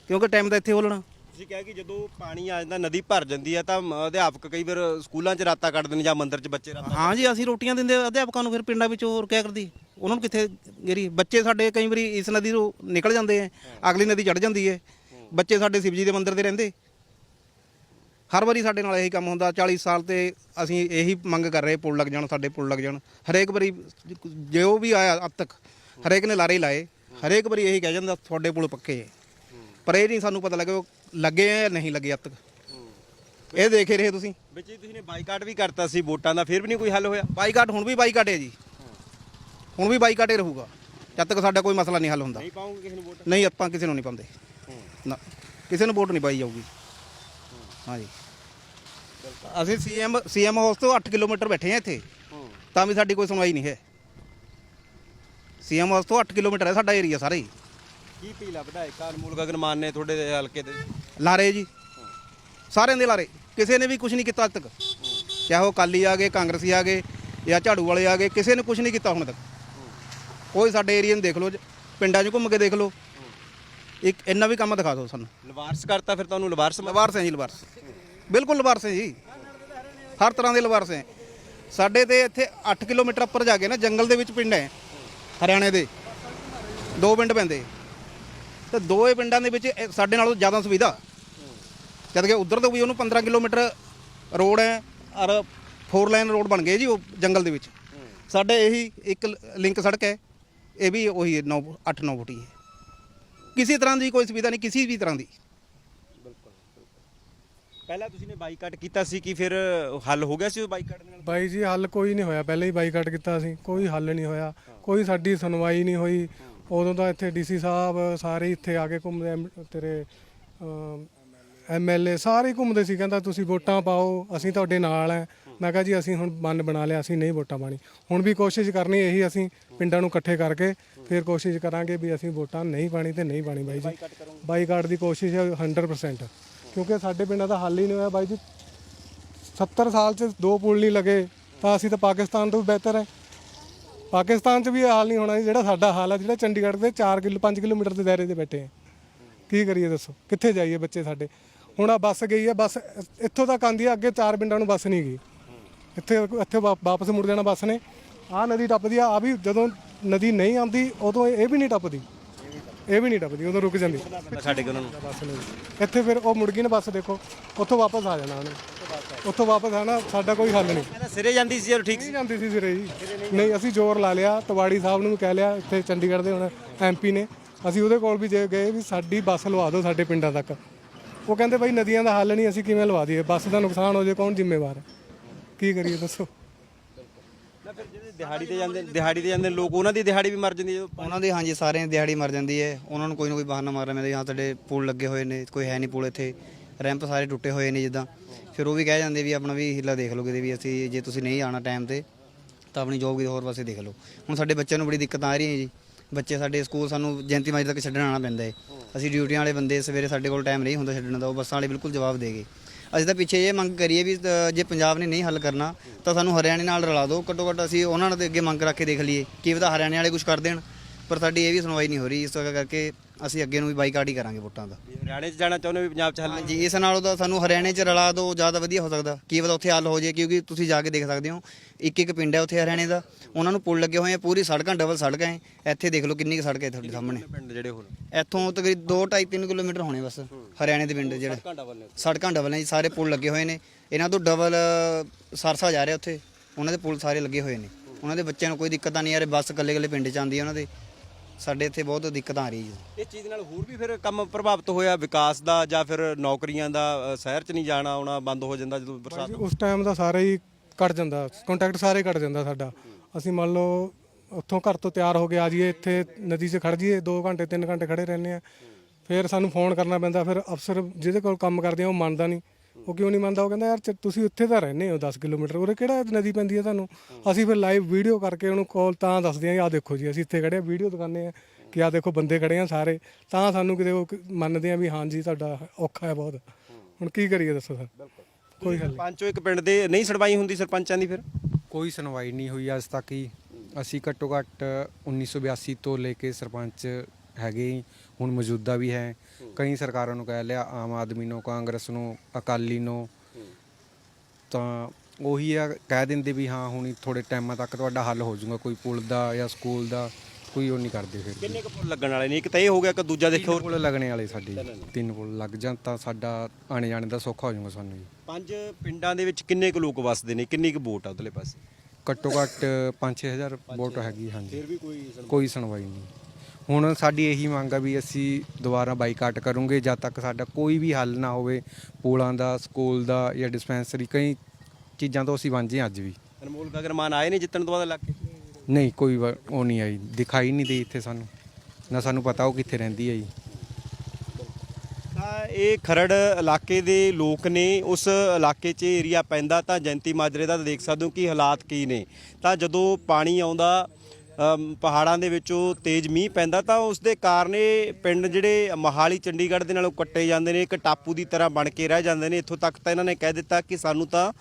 E: ਕਿਉਂਕਿ ਟਾਈਮ ਤਾਂ ਇੱਥੇ ਹੋਲਣਾ।
A: ਤੁਸੀਂ ਕਿਹਾ ਕਿ ਜਦੋਂ ਪਾਣੀ ਆ ਜਾਂਦਾ, ਨਦੀ ਭਰ ਜਾਂਦੀ ਹੈ ਤਾਂ ਮ- ਅਧਿਆਪਕ ਕਈ ਵਾਰ ਸਕੂਲਾਂ 'ਚ ਰਾਤਾਂ ਕੱਢਦੇ ਨੇ ਜਾਂ ਮੰਦਿਰ 'ਚ ਬੱਚੇ ਰਾਤਾਂ
E: ਹਾਂ ਜੀ, ਅਸੀਂ ਰੋਟੀਆਂ ਦਿੰਦੇ ਅਧਿਆਪਕਾਂ ਨੂੰ, ਫਿਰ ਪਿੰਡਾਂ ਵਿੱਚ ਹੋਰ ਕਿਆ ਕਰਦੀ? ਉਹਨਾਂ ਨੂੰ ਕਿੱਥੇ ਗੇਰੀ? ਬੱਚੇ ਸਾਡੇ ਕਈ ਵਾਰੀ ਇਸ ਨਦੀ ਤੋਂ ਨਿਕਲ ਜਾਂਦੇ ਆ, ਅਗਲੀ ਨਦੀ ਚੜ ਜਾਂਦੀ ਹੈ। ਬੱਚੇ ਸਾਡੇ ਸ਼ਿਵਜੀ ਦੇ ਮੰਦਿਰ ਦੇ ਰਹਿੰਦੇ। ਹਰ ਵਾਰੀ ਸਾਡੇ ਨਾਲ ਇਹੀ ਕੰਮ ਹੁੰਦਾ 40 ਸਾਲ ਤੇ ਅਸੀਂ ਇਹੀ ਮੰਗ ਕਰ ਰਹੇ, ਪੁਲ ਲੱਗ ਜਾਣ, ਸਾਡੇ ਪੁਲ ਲੱਗ ਜਾਣ। ਹਰੇਕ ਵਾਰੀ ਜੋ ਵੀ ਆਇਆ ਅੱਜ ਤੱਕ, ਹਰੇਕ ਨੇ ਲਾਰੇ ਹੀ ਲਾਏ। ਹਰੇਕ ਵਾਰੀ ਇਹੀ ਕਹਿ ਜਾਂਦਾ, ਤੁਹਾਡੇ ਪੁਲ ਪੱਕੇ ਹੈ। ਪਰ ਇਹ ਨਹੀਂ ਸਾਨੂੰ ਪਤਾ ਲੱਗਿਆ ਉਹ ਲੱਗੇ ਆ ਜਾਂ ਨਹੀਂ ਲੱਗੇ ਤੱਕ ਇਹ ਦੇਖ ਹੀ ਰਹੇ ਤੁਸੀਂ?
A: ਵਿੱਚ ਤੁਸੀਂ ਨੇ ਬਾਈਕਾਟ ਵੀ ਕਰਤਾ ਸੀ ਵੋਟਾਂ ਦਾ ਫਿਰ ਵੀ ਨਹੀਂ ਕੋਈ ਹੱਲ ਹੋਇਆ?
E: ਬਾਈਕਾਟ ਹੁਣ ਵੀ ਬਾਈਕਾਟ ਹੈ ਜੀ। ਹੁਣ ਵੀ ਬਾਈਕਾਟ ਹੀ ਰਹੂਗਾ। ਜਦ ਤੱਕ ਸਾਡਾ ਕੋਈ ਮਸਲਾ ਨਹੀਂ ਹੱਲ ਹੁੰਦਾ।
A: ਨਹੀਂ ਪਾਉਂਗੇ ਕਿਸੇ ਨੂੰ ਵੋਟ?
E: ਨਹੀਂ ਆਪਾਂ ਕਿਸੇ ਨੂੰ ਨਹੀਂ ਪਾਉਂਦੇ। ਨਾ ਕਿਸੇ ਨੂੰ ਵੋਟ ਨਹੀਂ ਪਾਈ ਜਾਊਗੀ। ਹਾਂਜੀ। ਅਸੀਂ ਸੀਐਮ ਸੀਐਮ ਹਾਊਸ ਤੋਂ 8 ਕਿਲੋਮੀਟਰ ਬੈਠੇ ਆ ਇੱਥੇ। ਤਾਂ ਵੀ ਸਾਡੀ ਕੋਈ ਸੁਣਵਾਈ ਨਹੀਂ ਹੈ। ਸੀਐਮ ਹਾਊਸ ਤੋਂ 8 ਕਿਲੋਮੀਟਰ ਹੈ ਸਾਡਾ ਏਰੀਆ ਸਾਰਾ। ਹੀ
A: ਕੀ ਪੀਲਾ ਵਿਧਾਇਕ ਅਨਮੋਲ ਗਗਨ ਮਾਨ ਨੇ ਤੁਹਾਡੇ ਦੇ ਹਲਕੇ ਦੇ?
E: ਲਾਰੇ ਜੀ। ਸਾਰਿਆਂ ਦੇ ਲਾਰੇ। ਕਿਸੇ ਨੇ ਵੀ ਕੁਝ ਨਹੀਂ ਕੀਤਾ ਅੱਜ ਤੱਕ। ਚਾਹੇ ਉਹ ਕਾਲੀ ਆ ਗਏ ਕਾਂਗਰਸੀ ਆ ਗਏ ਜਾਂ ਝਾੜੂ ਵਾਲੇ ਆ ਗਏ ਕਿਸੇ ਨੇ ਕੁਝ ਨਹੀਂ ਕੀਤਾ ਹੁਣ ਤੱਕ। ਕੋਈ ਸਾਡੇ ਏਰੀਆ ਨੂੰ ਦੇਖ ਲਓ ਪਿੰਡਾਂ 'ਚ ਘੁੰਮ ਕੇ ਦੇਖ ਲਓ। ਇੱਕ ਇੰਨਾ ਵੀ ਕੰਮ ਦਿਖਾ ਦਿਓ ਸਾਨੂੰ।
A: ਲਵਾਰਸ ਕਰਤਾ ਫਿਰ ਤੁਹਾਨੂੰ ਲਵਾਰਸ
E: ਲਵਾਰਸ ਹੈ ਜੀ ਲਵਾਰਸ। ਬਿਲਕੁਲ ਲਵਾਰਸ ਹੈ ਜੀ। ਹਰ ਤਰ੍ਹਾਂ ਦੇ ਲਵਾਰਸ ਹੈ। ਸਾਡੇ ਤੇ ਇੱਥੇ 8 ਕਿਲੋਮੀਟਰ ਉੱਪਰ ਜਾ ਕੇ ਨਾ ਜੰਗਲ ਦੇ ਵਿੱਚ ਪਿੰਡ ਹੈ। ਹਰਿਆਣੇ ਦੇ। ਦੋ ਪਿੰਡ ਪੈਂਦੇ। ਤੇ ਦੋਏ ਪਿੰਡਾਂ ਦੇ ਵਿੱਚ ਇਹ ਸਾਡੇ ਨਾਲੋਂ ਜ਼ਿਆਦਾ ਸੁਵਿਧਾ। ਜਦ ਕਿ ਉਧਰ ਤੋਂ ਵੀ ਉਹਨੂੰ 15 ਕਿਲੋਮੀਟਰ ਰੋਡ ਹੈ ਔਰ ਫੋਰ ਲਾਈਨ ਰੋਡ ਬਣ ਗਏ ਜੀ ਉਹ ਜੰਗਲ ਦੇ ਵਿੱਚ। ਸਾਡੇ ਇਹੀ ਇੱਕ ਲਿੰਕ ਸੜਕ ਹੈ ਇਹ ਵੀ ਉਹੀ 9 8 9 ਫੁੱਟੀ ਹੈ ਕਿਸੇ ਤਰ੍ਹਾਂ ਦੀ ਕੋਈ ਸੁਵਿਧਾ ਨਹੀਂ ਕਿਸੇ ਵੀ ਤਰ੍ਹਾਂ ਦੀ।
A: ਪਹਿਲਾਂ ਤੁਸੀਂ ਨੇ ਬਾਈਕਾਟ ਕੀਤਾ ਸੀ ਕਿ ਫਿਰ ਹੱਲ ਹੋ ਗਿਆ ਸੀ ਉਹ ਬਾਈਕਾਟ ਦੇ ਨਾਲ?
D: ਬਾਈ ਜੀ ਹੱਲ ਕੋਈ ਨਹੀਂ ਹੋਇਆ। ਪਹਿਲਾਂ ਹੀ ਬਾਈਕਾਟ ਕੀਤਾ ਸੀ ਕੋਈ ਹੱਲ ਨਹੀਂ ਹੋਇਆ। ਕੋਈ ਸਾਡੀ ਸੁਣਵਾਈ ਨਹੀਂ ਹੋਈ। ਉਦੋਂ ਤਾਂ ਇੱਥੇ ਡੀਸੀ ਸਾਹਿਬ ਸਾਰੇ ਇੱਥੇ ਆ ਕੇ ਘੁੰਮਦੇ ਐਮ- ਤੇਰੇ ਐਮਐਲਏ ਸਾਰੇ ਹੀ ਘੁੰਮਦੇ ਸੀ ਕਹਿੰਦਾ ਤੁਸੀਂ ਵੋਟਾਂ ਪਾਓ ਅਸੀਂ ਤੁਹਾਡੇ ਨਾਲ ਹੈ ਮੈਂ ਕਿਹਾ ਜੀ ਅਸੀਂ ਹੁਣ ਮਨ ਬਣਾ ਲਿਆ ਅਸੀਂ ਨਹੀਂ ਵੋਟਾਂ ਪਾਣੀ ਹੁਣ ਵੀ ਕੋਸ਼ਿਸ਼ ਕਰਨੀ ਇਹੀ ਅਸੀਂ ਪਿੰਡਾਂ ਨੂੰ ਇਕੱਠੇ ਕਰਕੇ ਫਿਰ ਕੋਸ਼ਿਸ਼ ਕਰਾਂਗੇ ਵੀ ਅਸੀਂ ਵੋਟਾਂ ਨਹੀਂ ਪਾਣੀ ਤੇ ਨਹੀਂ ਪਾਣੀ ਬਾਈ ਜੀ। ਬਾਈਕਾਟ ਦੀ ਕੋਸ਼ਿਸ਼ ਹੈ 100% ਕਿਉਂਕਿ ਸਾਡੇ ਪਿੰਡਾਂ ਦਾ ਹੱਲ ਹੀ ਨਹੀਂ ਹੋਇਆ ਬਾਈ ਜੀ। 70 ਸਾਲ 'ਚ ਦੋ ਪੁਲ ਨਹੀਂ ਲੱਗੇ ਤਾਂ ਅਸੀਂ ਤਾਂ ਪਾਕਿਸਤਾਨ ਤੋਂ ਵੀ ਬਿਹਤਰ ਹੈ ਪਾਕਿਸਤਾਨ 'ਚ ਵੀ ਇਹ ਹਾਲ ਨਹੀਂ ਹੋਣਾ ਜੀ ਜਿਹੜਾ ਸਾਡਾ ਹਾਲ ਹੈ ਜਿਹੜਾ ਚੰਡੀਗੜ੍ਹ ਦੇ 4 ਕਿਲੋ 5 ਕਿਲੋਮੀਟਰ ਦੇ ਦਾਇਰੇ 'ਤੇ ਬੈਠੇ ਆ। ਕੀ ਕਰੀਏ ਦੱਸੋ? ਕਿੱਥੇ ਜਾਈਏ ਬੱਚੇ ਸਾਡੇ? ਹੁਣ ਆ ਬੱਸ ਗਈ ਹੈ ਬੱਸ ਇੱਥੋਂ ਤੱਕ ਆਂਦੀ ਹੈ ਅੱਗੇ ਚਾਰ ਪਿੰਡਾਂ ਨੂੰ ਬੱਸ ਨਹੀਂ ਗਈ। ਇੱਥੇ ਇੱਥੇ ਵਾ- ਵਾਪਸ ਮੁੜ ਜਾਣਾ ਬੱਸ ਨੇ। ਆਹ ਨਦੀ ਟੱਪਦੀ ਆ ਆ ਵੀ ਜਦੋਂ ਨਦੀ ਨਹੀਂ ਆਉਂਦੀ ਉਦੋਂ ਇਹ ਵੀ ਨਹੀਂ ਟੱਪਦੀ। ਇਹ ਵੀ ਨਹੀਂ ਟੱਪਦੀ ਉਦੋਂ ਰੁਕ ਜਾਂਦੀ।
A: ਸਾਡੇ ਕੋਲ ਉਹਨਾਂ ਨੂੰ।
D: ਬੱਸ ਨੇ ਇੱਥੇ ਫਿਰ ਉਹ ਮੁੜ ਗਈ ਨਾ ਬੱਸ ਦੇਖੋ। ਉੱਥੋਂ ਵਾਪਸ ਆ ਜਾਣਾ ਉਹਨੇ। ਉੱਥੋਂ ਵਾਪਸ ਆਣਾ ਸਾਡਾ ਕੋਈ ਹੱਲ ਨਹੀਂ।
A: ਪਹਿਲਾਂ ਸਿਰੇ ਜਾਂਦੀ ਸੀ ਜਦੋਂ ਠੀਕ
D: ਨਹੀਂ ਜਾਂਦੀ ਸੀ ਸਿਰੇ ਜੀ। ਨਹੀਂ ਅਸੀਂ ਜ਼ੋਰ ਲਾ ਲਿਆ ਤਵਾੜੀ ਸਾਹਿਬ ਨੂੰ ਵੀ ਕਹਿ ਲਿਆ ਇੱਥੇ ਚੰਡੀਗੜ੍ਹ ਦੇ ਹੁਣ ਐਮਪੀ ਨੇ। ਅਸੀਂ ਉਹਦੇ ਕੋਲ ਵੀ ਜੇ ਗਏ ਵੀ ਸਾਡੀ ਬੱਸ ਲਵਾ ਦਿਓ ਸਾਡੇ ਪਿੰਡਾਂ ਤੱਕ। ਉਹ ਕਹਿੰਦੇ ਭਾਈ ਨਦੀਆਂ ਦਾ ਹੱਲ ਨਹੀਂ ਅਸੀਂ ਕਿਵੇਂ ਲਵਾ ਦਈਏ? ਬੱਸ ਦਾ ਨੁਕਸਾਨ ਹੋ ਜੇ ਕੌਣ ਜ਼ਿੰਮੇਵਾਰ ਹੈ? ਕੀ ਕਰੀਏ ਦੱਸੋ?
A: ਨਾ ਫਿਰ ਜਿਹੜੇ ਦਿਹਾੜੀ ਤੇ ਜਾਂਦੇ ਦਿਹਾੜੀ ਤੇ ਜਾਂਦੇ ਲੋਕ ਉਹਨਾਂ ਦੀ ਦਿਹਾੜੀ ਵੀ ਮਰ ਜਾਂਦੀ ਹੈ। ਜਦੋਂ
F: ਉਹਨਾਂ ਦੀ ਹਾਂਜੀ ਸਾਰਿਆਂ ਦੀ ਦਿਹਾੜੀ ਮਰ ਜਾਂਦੀ ਹੈ। ਉਹਨਾਂ ਨੂੰ ਕੋਈ ਨਾ ਕੋਈ ਬਹਾਨਾ ਮਾਰ ਰਿਹਾ ਮੇਰੇ यहाँ ਤੁਹਾਡੇ ਪੁਲ ਲੱਗੇ ਹੋਏ ਨੇ ਕੋਈ ਹੈ ਨਹੀਂ ਪੁਲ ਇੱਥੇ। ਰੈਂਪ ਸਾਰੇ ਟੁੱਟੇ ਹੋਏ ਨੇ ਜਿੱਦਾਂ। ਫਿਰ ਉਹ ਵੀ ਕਹਿ ਜਾਂਦੇ ਵੀ ਆਪਣਾ ਵੀ ਹਿੱਲਾ ਦੇਖ ਲਓ ਕਿਤੇ ਵੀ ਅਸੀਂ, ਜੇ ਤੁਸੀਂ ਨਹੀਂ ਆਣਾ ਟਾਈਮ ਤੇ, ਤਾਂ ਆਪਣੀ ਜੋਬ ਕਿਤੇ ਹੋਰ ਪਾਸੇ ਦੇਖ ਲਓ। ਹੁਣ ਸਾਡੇ ਬੱਚਿਆਂ ਨੂੰ ਬੜੀ ਦਿੱਕਤ ਆ ਰਹੀ ਹੈ ਜੀ। ਬੱਚੇ ਸਾਡੇ ਸਕੂਲ ਸਾਨੂੰ ਜੈਂਤੀ ਮਾਜਰੇ ਤੱਕ ਛੱਡਣ ਆਉਣਾ ਪੈਂਦਾ ਹੈ ਅਸੀਂ ਡਿਊਟੀਆਂ ਵਾਲੇ ਬੰਦੇ ਸਵੇਰੇ ਸਾਡੇ ਕੋਲ ਟਾਈਮ ਨਹੀਂ ਹੁੰਦਾ ਛੱਡਣ ਦਾ, ਉਹ ਬੱਸਾਂ ਵਾਲੇ ਬਿਲਕੁਲ ਜਵਾਬ ਦੇ ਗਏ। ਅਸੀਂ ਤਾਂ ਪਿੱਛੇ ਇਹ ਮੰਗ ਕਰੀਏ ਵੀ ਜੇ ਪੰਜਾਬ ਨੇ ਨਹੀਂ ਹੱਲ ਕਰਨਾ, ਤਾਂ ਸਾਨੂੰ ਹਰਿਆਣੇ ਨਾਲ ਰਲਾ ਦਿਓ। ਘੱਟੋ ਘੱਟ ਅਸੀਂ ਉਹਨਾਂ ਦੇ ਅੱਗੇ ਮੰਗ ਰੱਖ ਕੇ ਦੇਖ ਲਈਏ, ਕੀ ਪਤਾ ਹਰਿਆਣੇ ਵਾਲੇ ਕੁਝ ਕਰ ਦੇਣ। ਪਰ ਸਾਡੀ ਇਹ ਵੀ ਸੁਣਵਾਈ ਨਹੀਂ ਹੋ ਰਹੀ, ਇਸ ਕਰਕੇ ਅਸੀਂ ਅੱਗੇ ਨੂੰ ਵੀ ਬਾਈਕਾਟ ਹੀ ਕਰਾਂਗੇ ਵੋਟਾਂ ਦਾ।
A: ਹਰਿਆਣੇ 'ਚ ਜਾਣਾ ਚਾਹੁੰਦੇ ਵੀ ਪੰਜਾਬ 'ਚ ਹੱਲ ਨਹੀਂ
F: ਹਾਂਜੀ ਇਸ ਨਾਲੋਂ ਤਾਂ ਸਾਨੂੰ ਹਰਿਆਣੇ 'ਚ ਰਲਾ ਦਿਓ ਜ਼ਿਆਦਾ ਵਧੀਆ ਹੋ ਸਕਦਾ। ਕੀ ਪਤਾ ਉੱਥੇ ਹੱਲ ਹੋ ਜੇ ਕਿਉਂਕਿ ਤੁਸੀਂ ਜਾ ਕੇ ਦੇਖ ਸਕਦੇ ਹੋ ਇੱਕ ਇੱਕ ਪਿੰਡ ਹੈ ਉੱਥੇ ਹਰਿਆਣੇ ਦਾ। ਉਹਨਾਂ ਨੂੰ ਪੁਲ ਲੱਗੇ ਹੋਏ ਆ ਪੂਰੀ ਸੜਕਾਂ ਡਬਲ ਸੜਕਾਂ ਹੈ। ਇੱਥੇ ਦੇਖ ਲਓ ਕਿੰਨੀ ਕੁ ਸੜਕ ਹੈ ਤੁਹਾਡੇ ਸਾਹਮਣੇ।
A: ਪਿੰਡ ਜਿਹੜੇ ਹੋਰ
F: ਇੱਥੋਂ ਤਕਰੀਬ 2 2.5 3 ਕਿਲੋਮੀਟਰ ਹੋਣੇ ਬਸ ਹਰਿਆਣੇ ਦੇ ਪਿੰਡ ਜਿਹੜੇ। ਸੜਕਾਂ ਡਬਲ ਨੇ ਜੀ, ਸਾਰੇ ਪੁਲ ਲੱਗੇ ਹੋਏ ਨੇ। ਇਹਨਾਂ ਤੋਂ ਡਬਲ ਸਰਸਾ ਜਾ ਰਿਹਾ ਉੱਥੇ। ਉਹਨਾਂ ਦੇ ਪੁਲ ਸਾਰੇ ਲੱਗੇ ਹੋਏ ਨੇ। ਉਹਨਾਂ ਦੇ ਬੱਚਿਆਂ ਨੂੰ ਕੋਈ ਦਿੱਕਤਾਂ ਨਹੀਂ ਆ ਰਹੀ ਬੱਸ ਇਕੱਲੇ ਇਕੱਲੇ ਪਿੰਡ 'ਚ ਆਉਂਦੀ ਹੈ ਉਹਨਾਂ ਦੇ। ਸਾਡੇ ਇੱਥੇ ਬਹੁਤ ਦਿੱਕਤਾਂ ਆ ਰਹੀ ਜੀ।
A: ਇਹ ਚੀਜ਼ ਨਾਲ ਹੋਰ ਵੀ ਫਿਰ ਕੰਮ ਪ੍ਰਭਾਵਿਤ ਹੋਇਆ ਵਿਕਾਸ ਦਾ ਜਾਂ ਫਿਰ ਨੌਕਰੀਆਂ ਦਾ ਅ, ਸ਼ਹਿਰ 'ਚ ਨਹੀਂ ਜਾਣਾ ਆਉਣਾ ਬੰਦ ਹੋ ਜਾਂਦਾ ਜਦੋਂ ਬਰਸਾਤ
D: ਉਸ ਟਾਈਮ ਦਾ ਸਾਰਾ ਹੀ ਕੱਟ ਜਾਂਦਾ ਕੰਟੈਕਟ ਸਾਰੇ ਕੱਟ ਜਾਂਦਾ ਸਾਡਾ। ਅਸੀਂ ਮੰਨ ਲਓ ਉੱਥੋਂ ਘਰ ਤੋਂ ਤਿਆਰ ਹੋ ਕੇ ਆ ਜਾਈਏ ਇੱਥੇ ਨਦੀ 'ਚ ਖੜ ਜਾਈਏ 2 ਘੰਟੇ 3 ਘੰਟੇ ਖੜੇ ਰਹਿੰਦੇ ਆ। ਫਿਰ ਸਾਨੂੰ ਫੋਨ ਕਰਨਾ ਪੈਂਦਾ ਫਿਰ ਅਫਸਰ ਜਿਹਦੇ ਕੋਲ ਕੰਮ ਕਰਦੇ ਆ ਉਹ ਮੰਨਦਾ ਨਹੀਂ। ਉਹ ਕਿਉਂ ਨਹੀਂ ਮੰਨਦਾ? ਉਹ ਕਹਿੰਦਾ ਯਾਰ ਤੁਸੀਂ ਉੱਥੇ ਤਾਂ ਰਹਿੰਦੇ ਹੋ 10 ਕਿਲੋਮੀਟਰ। ਉਰੇ ਕਿਹੜਾ ਨਦੀ ਪੈਂਦੀ ਹੈ ਤੁਹਾਨੂੰ? ਅਸੀਂ ਫਿਰ ਲਾਈਵ ਵੀਡੀਓ ਕਰਕੇ ਉਹਨੂੰ ਕਾਲ ਤਾਂ ਦੱਸਦੇ ਆ ਆਹ ਦੇਖੋ ਜੀ ਅਸੀਂ ਇੱਥੇ ਖੜੇ ਆ ਵੀਡੀਓ ਦਿਖਾਉਂਦੇ ਆ ਕਿ ਆਹ ਦੇਖੋ ਬੰਦੇ ਖੜੇ ਆ ਸਾਰੇ। ਤਾਂ ਸਾਨੂੰ ਕਿਤੇ ਉਹ ਮੰਨਦੇ ਆ ਵੀ ਹਾਂਜੀ ਤੁਹਾਡਾ ਔਖਾ ਹੈ ਬਹੁਤ। ਹੁਣ ਕੀ ਕਰੀਏ ਦੱਸੋ ਸਰ? ਕੋਈ ਹੱਲ ਨਹੀਂ।
A: ਪੰਚੋ ਇੱਕ ਪਿੰਡ ਦੇ ਨਹੀਂ ਸੁਣਵਾਈ ਹੁੰਦੀ ਸਰਪੰਚਾਂ ਦੀ ਫਿਰ?
B: ਕੋਈ ਸੁਣਵਾਈ ਨਹੀਂ ਹੋਈ ਅੱਜ ਤੱਕ ਹੀ। ਅਸੀਂ ਘੱਟੋ ਘੱਟ 1982 ਤੋਂ ਲੈ ਕੇ ਸਰਪੰਚ ਹੈਗੇ ਹੀ, ਹੁਣ ਮੌਜੂਦਾ ਵੀ ਹੈ। ਕਈ ਸਰਕਾਰਾਂ ਨੂੰ ਕਹਿ ਲਿਆ ਆਮ ਆਦਮੀ ਨੂੰ ਕਾਂਗਰਸ ਨੂੰ ਅਕਾਲੀ ਨੂੰ। ਤਾਂ ਉਹੀ ਆ ਕਹਿ ਦਿੰਦੇ ਵੀ ਹਾਂ ਹੁਣ ਥੋੜੇ ਟਾਈਮਾਂ ਤੱਕ ਤੁਹਾਡਾ ਹੱਲ ਹੋ ਜਾਊਗਾ ਕੋਈ ਪੁਲ ਦਾ ਜਾਂ ਸਕੂਲ ਦਾ ਕੋਈ ਉਹ ਨਹੀਂ ਕਰਦੇ ਫਿਰ
A: ਕਿੰਨੇ ਕੁ ਪੁੱਲ ਲੱਗਣ ਵਾਲੇ ਨੇ? ਇੱਕ ਤਾਂ ਇਹ ਹੋ ਗਿਆ ਕਿ ਦੂਜਾ ਦੇਖੋ।
B: ਪੁਲ ਲੱਗਣੇ ਵਾਲੇ ਸਾਡੇ। ਤਿੰਨ ਪੁਲ ਲੱਗ ਜਾਣ ਤਾਂ ਸਾਡਾ ਆਣੇ ਜਾਣੇ ਦਾ ਸੌਖਾ ਹੋ ਜਾਊਗਾ ਸਾਨੂੰ ਜੀ
A: ਪੰਜ ਪਿੰਡਾਂ ਦੇ ਵਿੱਚ ਕਿੰਨੇ ਕੁ ਲੋਕ ਵਸਦੇ ਨੇ? ਕਿੰਨੀ ਕੁ ਵੋਟ ਆ ਉਧਰਲੇ ਪਾਸੇ?
B: ਘੱਟੋ ਘੱਟ 5-6000 ਵੋਟ ਹੈਗੀ ਹਾਂਜੀ।
A: ਫਿਰ ਵੀ ਕੋਈ
B: ਕੋਈ ਸੁਣਵਾਈ ਨਹੀਂ। ਹੁਣ ਸਾਡੀ ਇਹੀ ਮੰਗ ਆ ਵੀ ਅਸੀਂ ਦੁਬਾਰਾ ਬਾਈਕਾਟ ਕਰੂੰਗੇ ਜਦ ਤੱਕ ਸਾਡਾ ਕੋਈ ਵੀ ਹੱਲ ਨਾ ਹੋਵੇ ਪੋਲਾਂ ਦਾ ਸਕੂਲ ਦਾ ਜਾਂ ਡਿਸਪੈਂਸਰੀ ਕਈ ਚੀਜ਼ਾਂ ਤੋਂ ਅਸੀਂ ਵਾਂਝੇ ਹਾਂ ਅੱਜ ਵੀ।
A: ਅਨਮੋਲ ਗਗਨਮਾਨ ਆਏ ਨੇ ਜਿੱਤਣ ਤੋਂ ਬਾਅਦ ਇਲਾਕੇ?
B: ਨਹੀਂ ਕੋਈ ਵਾ- ਉਹ ਨਹੀਂ ਆਈ ਦਿਖਾਈ ਨਹੀਂ ਦੇ ਇੱਥੇ ਸਾਨੂੰ। ਨਾ ਸਾਨੂੰ ਪਤਾ ਉਹ ਕਿੱਥੇ ਰਹਿੰਦੀ ਹੈ ਜੀ।
A: ਤਾਂ ਇਹ ਖਰੜ ਇਲਾਕੇ ਦੇ ਲੋਕ ਨੇ ਉਸ ਇਲਾਕੇ 'ਚ ਏਰੀਆ ਪੈਂਦਾ ਤਾਂ ਜੈਂਤੀ ਮਾਜਰੇ ਦਾ ਦੇਖ ਸਕਦੇ ਹੋ ਕਿ ਹਾਲਾਤ ਕੀ ਨੇ। ਤਾਂ ਜਦੋਂ ਪਾਣੀ ਆਉਂਦਾ ਪਹਾੜਾਂ ਦੇ ਵਿੱਚੋਂ ਤੇਜ਼ ਮੀਂਹ ਪੈਂਦਾ ਤਾਂ ਉਸ ਦੇ ਕਾਰਨ ਇਹ ਪਿੰਡ ਜਿਹੜੇ ਮਹਾਲੀ, ਚੰਡੀਗੜ੍ਹ ਦੇ ਨਾਲੋਂ ਕੱਟੇ ਜਾਂਦੇ ਨੇ, ਇੱਕ ਟਾਪੂ ਦੀ ਤਰ੍ਹਾਂ ਬਣ ਕੇ ਰਹਿ ਜਾਂਦੇ ਨੇ। ਇੱਥੋਂ ਤੱਕ ਤਾਂ ਇਹਨਾਂ ਨੇ ਕਹਿ ਦਿੱਤਾ ਕਿ ਸਾਨੂੰ ਤਾਂ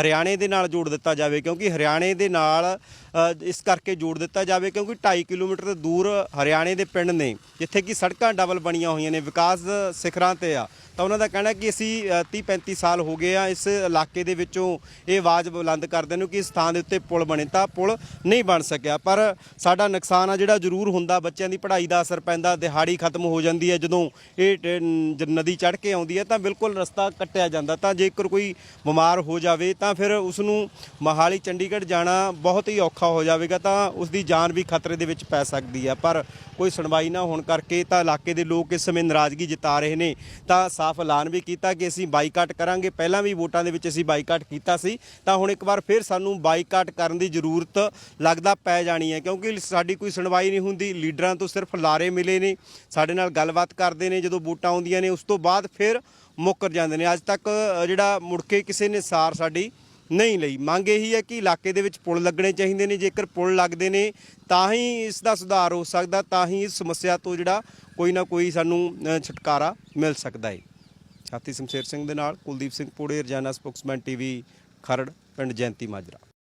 A: ਹਰਿਆਣੇ ਦੇ ਨਾਲ ਜੋੜ ਦਿੱਤਾ ਜਾਵੇ, ਕਿਉਂਕਿ ਹਰਿਆਣੇ ਦੇ ਨਾਲ ਇਸ ਕਰਕੇ ਜੋੜ ਦਿੱਤਾ ਜਾਵੇ ਕਿਉਂਕਿ 2.5 ਕਿਲੋਮੀਟਰ ਦੂਰ ਹਰਿਆਣੇ ਦੇ ਪਿੰਡ ਨੇ, ਜਿੱਥੇ ਕਿ ਸੜਕਾਂ ਡਬਲ ਬਣੀਆਂ ਹੋਈਆਂ ਨੇ, ਵਿਕਾਸ ਸਿਖਰਾਂ ਤੇ ਆ। ਤਾਂ ਉਹਨਾਂ ਦਾ ਕਹਿਣਾ ਕਿ ਅਸੀਂ 30 35 ਸਾਲ ਹੋ ਗਏ ਆ ਇਸ ਇਲਾਕੇ ਦੇ ਵਿੱਚੋਂ ਇਹ ਆਵਾਜ਼ ਬੁਲੰਦ ਕਰਦੇ ਨੂੰ ਕਿ ਇਸ ਥਾਂ ਦੇ ਉੱਤੇ ਪੁਲ ਬਣੇ ਤਾਂ ਪੁਲ ਨਹੀਂ ਬਣ ਸਕਿਆ। ਪਰ ਸਾਡਾ ਨੁਕਸਾਨ ਆ ਜਿਹੜਾ ਜ਼ਰੂਰ ਹੁੰਦਾ, ਬੱਚਿਆਂ ਦੀ ਪੜ੍ਹਾਈ ਦਾ ਅਸਰ ਪੈਂਦਾ, ਦਿਹਾੜੀ ਖਤਮ ਹੋ ਜਾਂਦੀ ਹੈ, ਜਦੋਂ ਇਹ ਟ- ਨਦੀ ਚੜ੍ਹ ਕੇ ਆਉਂਦੀ ਹੈ ਤਾਂ ਬਿਲਕੁਲ ਰਸਤਾ ਕੱਟਿਆ ਜਾਂਦਾ। ਤਾਂ ਜੇਕਰ ਕੋਈ ਬਿਮਾਰ ਹੋ ਜਾਵੇ ਤਾਂ ਫਿਰ ਉਸ ਨੂੰ ਮਹਾਲੀ ਚੰਡੀਗੜ੍ਹ ਜਾਣਾ ਬਹੁਤ ਹੀ ਔਖਾ ਹੋ ਜਾਵੇਗਾ ਤਾਂ ਉਸ ਦੀ ਜਾਨ ਵੀ ਖਤਰੇ ਦੇ ਵਿੱਚ ਪੈ ਸਕਦੀ ਹੈ। ਪਰ ਕੋਈ ਸੁਣਵਾਈ ਨਾ ਹੋਣ ਕਰਕੇ ਤਾਂ ਇਲਾਕੇ ਦੇ ਲੋਕ ਇਸ ਸਮੇਂ ਨਾਰਾਜ਼ਗੀ ਜਤਾ ਰਹੇ ਨੇ। ਤਾਂ ਸਾਫ਼ ਐਲਾਨ ਵੀ ਕੀਤਾ ਕਿ ਅਸੀਂ ਬਾਈਕਾਟ ਕਰਾਂਗੇ। ਪਹਿਲਾਂ ਵੀ ਵੋਟਾਂ ਦੇ ਵਿੱਚ ਅਸੀਂ ਬਾਈਕਾਟ ਕੀਤਾ ਸੀ। ਤਾਂ ਹੁਣ ਇੱਕ ਵਾਰ ਫਿਰ ਸਾਨੂੰ ਬਾਈਕਾਟ ਕਰਨ ਦੀ ਜ਼ਰੂਰਤ ਲੱਗਦਾ ਪੈ ਜਾਣੀ ਹੈ। ਕਿਉਂਕਿ ਸਾਡੀ ਕੋਈ ਸੁਣਵਾਈ ਨਹੀਂ ਹੁੰਦੀ। ਲੀਡਰਾਂ ਤੋਂ ਸਿਰਫ ਲਾਰੇ ਮਿਲੇ ਨੇ। ਸਾਡੇ ਨਾਲ ਗੱਲਬਾਤ ਕਰਦੇ ਨੇ। ਜਦੋਂ ਵੋਟਾਂ ਆਉਂਦੀਆਂ ਨੇ, ਉਸ ਤੋਂ ਬਾਅਦ ਫਿਰ ਮੁੱਕਰ ਜਾਂਦੇ ਨੇ। ਅੱਜ ਤੱਕ ਜਿਹੜਾ ਮੁੜ ਕੇ ਕਿਸੇ ਨੇ ਸਾਰ ਸਾਡੀ ਨਹੀਂ ਲਈ। ਮੰਗ ਇਹੀ ਹੈ ਕਿ ਇਲਾਕੇ ਦੇ ਵਿੱਚ ਪੁਲ ਲੱਗਣੇ ਚਾਹੀਦੇ ਨੇ। ਜੇਕਰ ਪੁਲ ਲੱਗਦੇ ਨੇ, ਤਾਂ ਹੀ ਇਸ ਦਾ ਸੁਧਾਰ ਹੋ ਸਕਦਾ, ਤਾਂ ਹੀ ਇਸ ਸਮੱਸਿਆ ਤੋਂ ਜਿਹੜਾ ਕੋਈ ਨਾ ਕੋਈ ਸਾਨੂੰ ਛੁਟਕਾਰਾ ਮਿਲ ਸਕਦਾ ਹੈ ਸਾਥੀ ਸ਼ਮਸ਼ੇਰ ਸਿੰਘ ਦੇ ਨਾਲ ਕੁਲਦੀਪ ਸਿੰਘ ਪੂੜੇ, ਰਜਾਨਾ ਸਪੋਕਸਮੈਨ ਟੀਵੀ, ਖਰੜ, ਪਿੰਡ ਜੈਂਤੀ ਮਾਜਰਾ।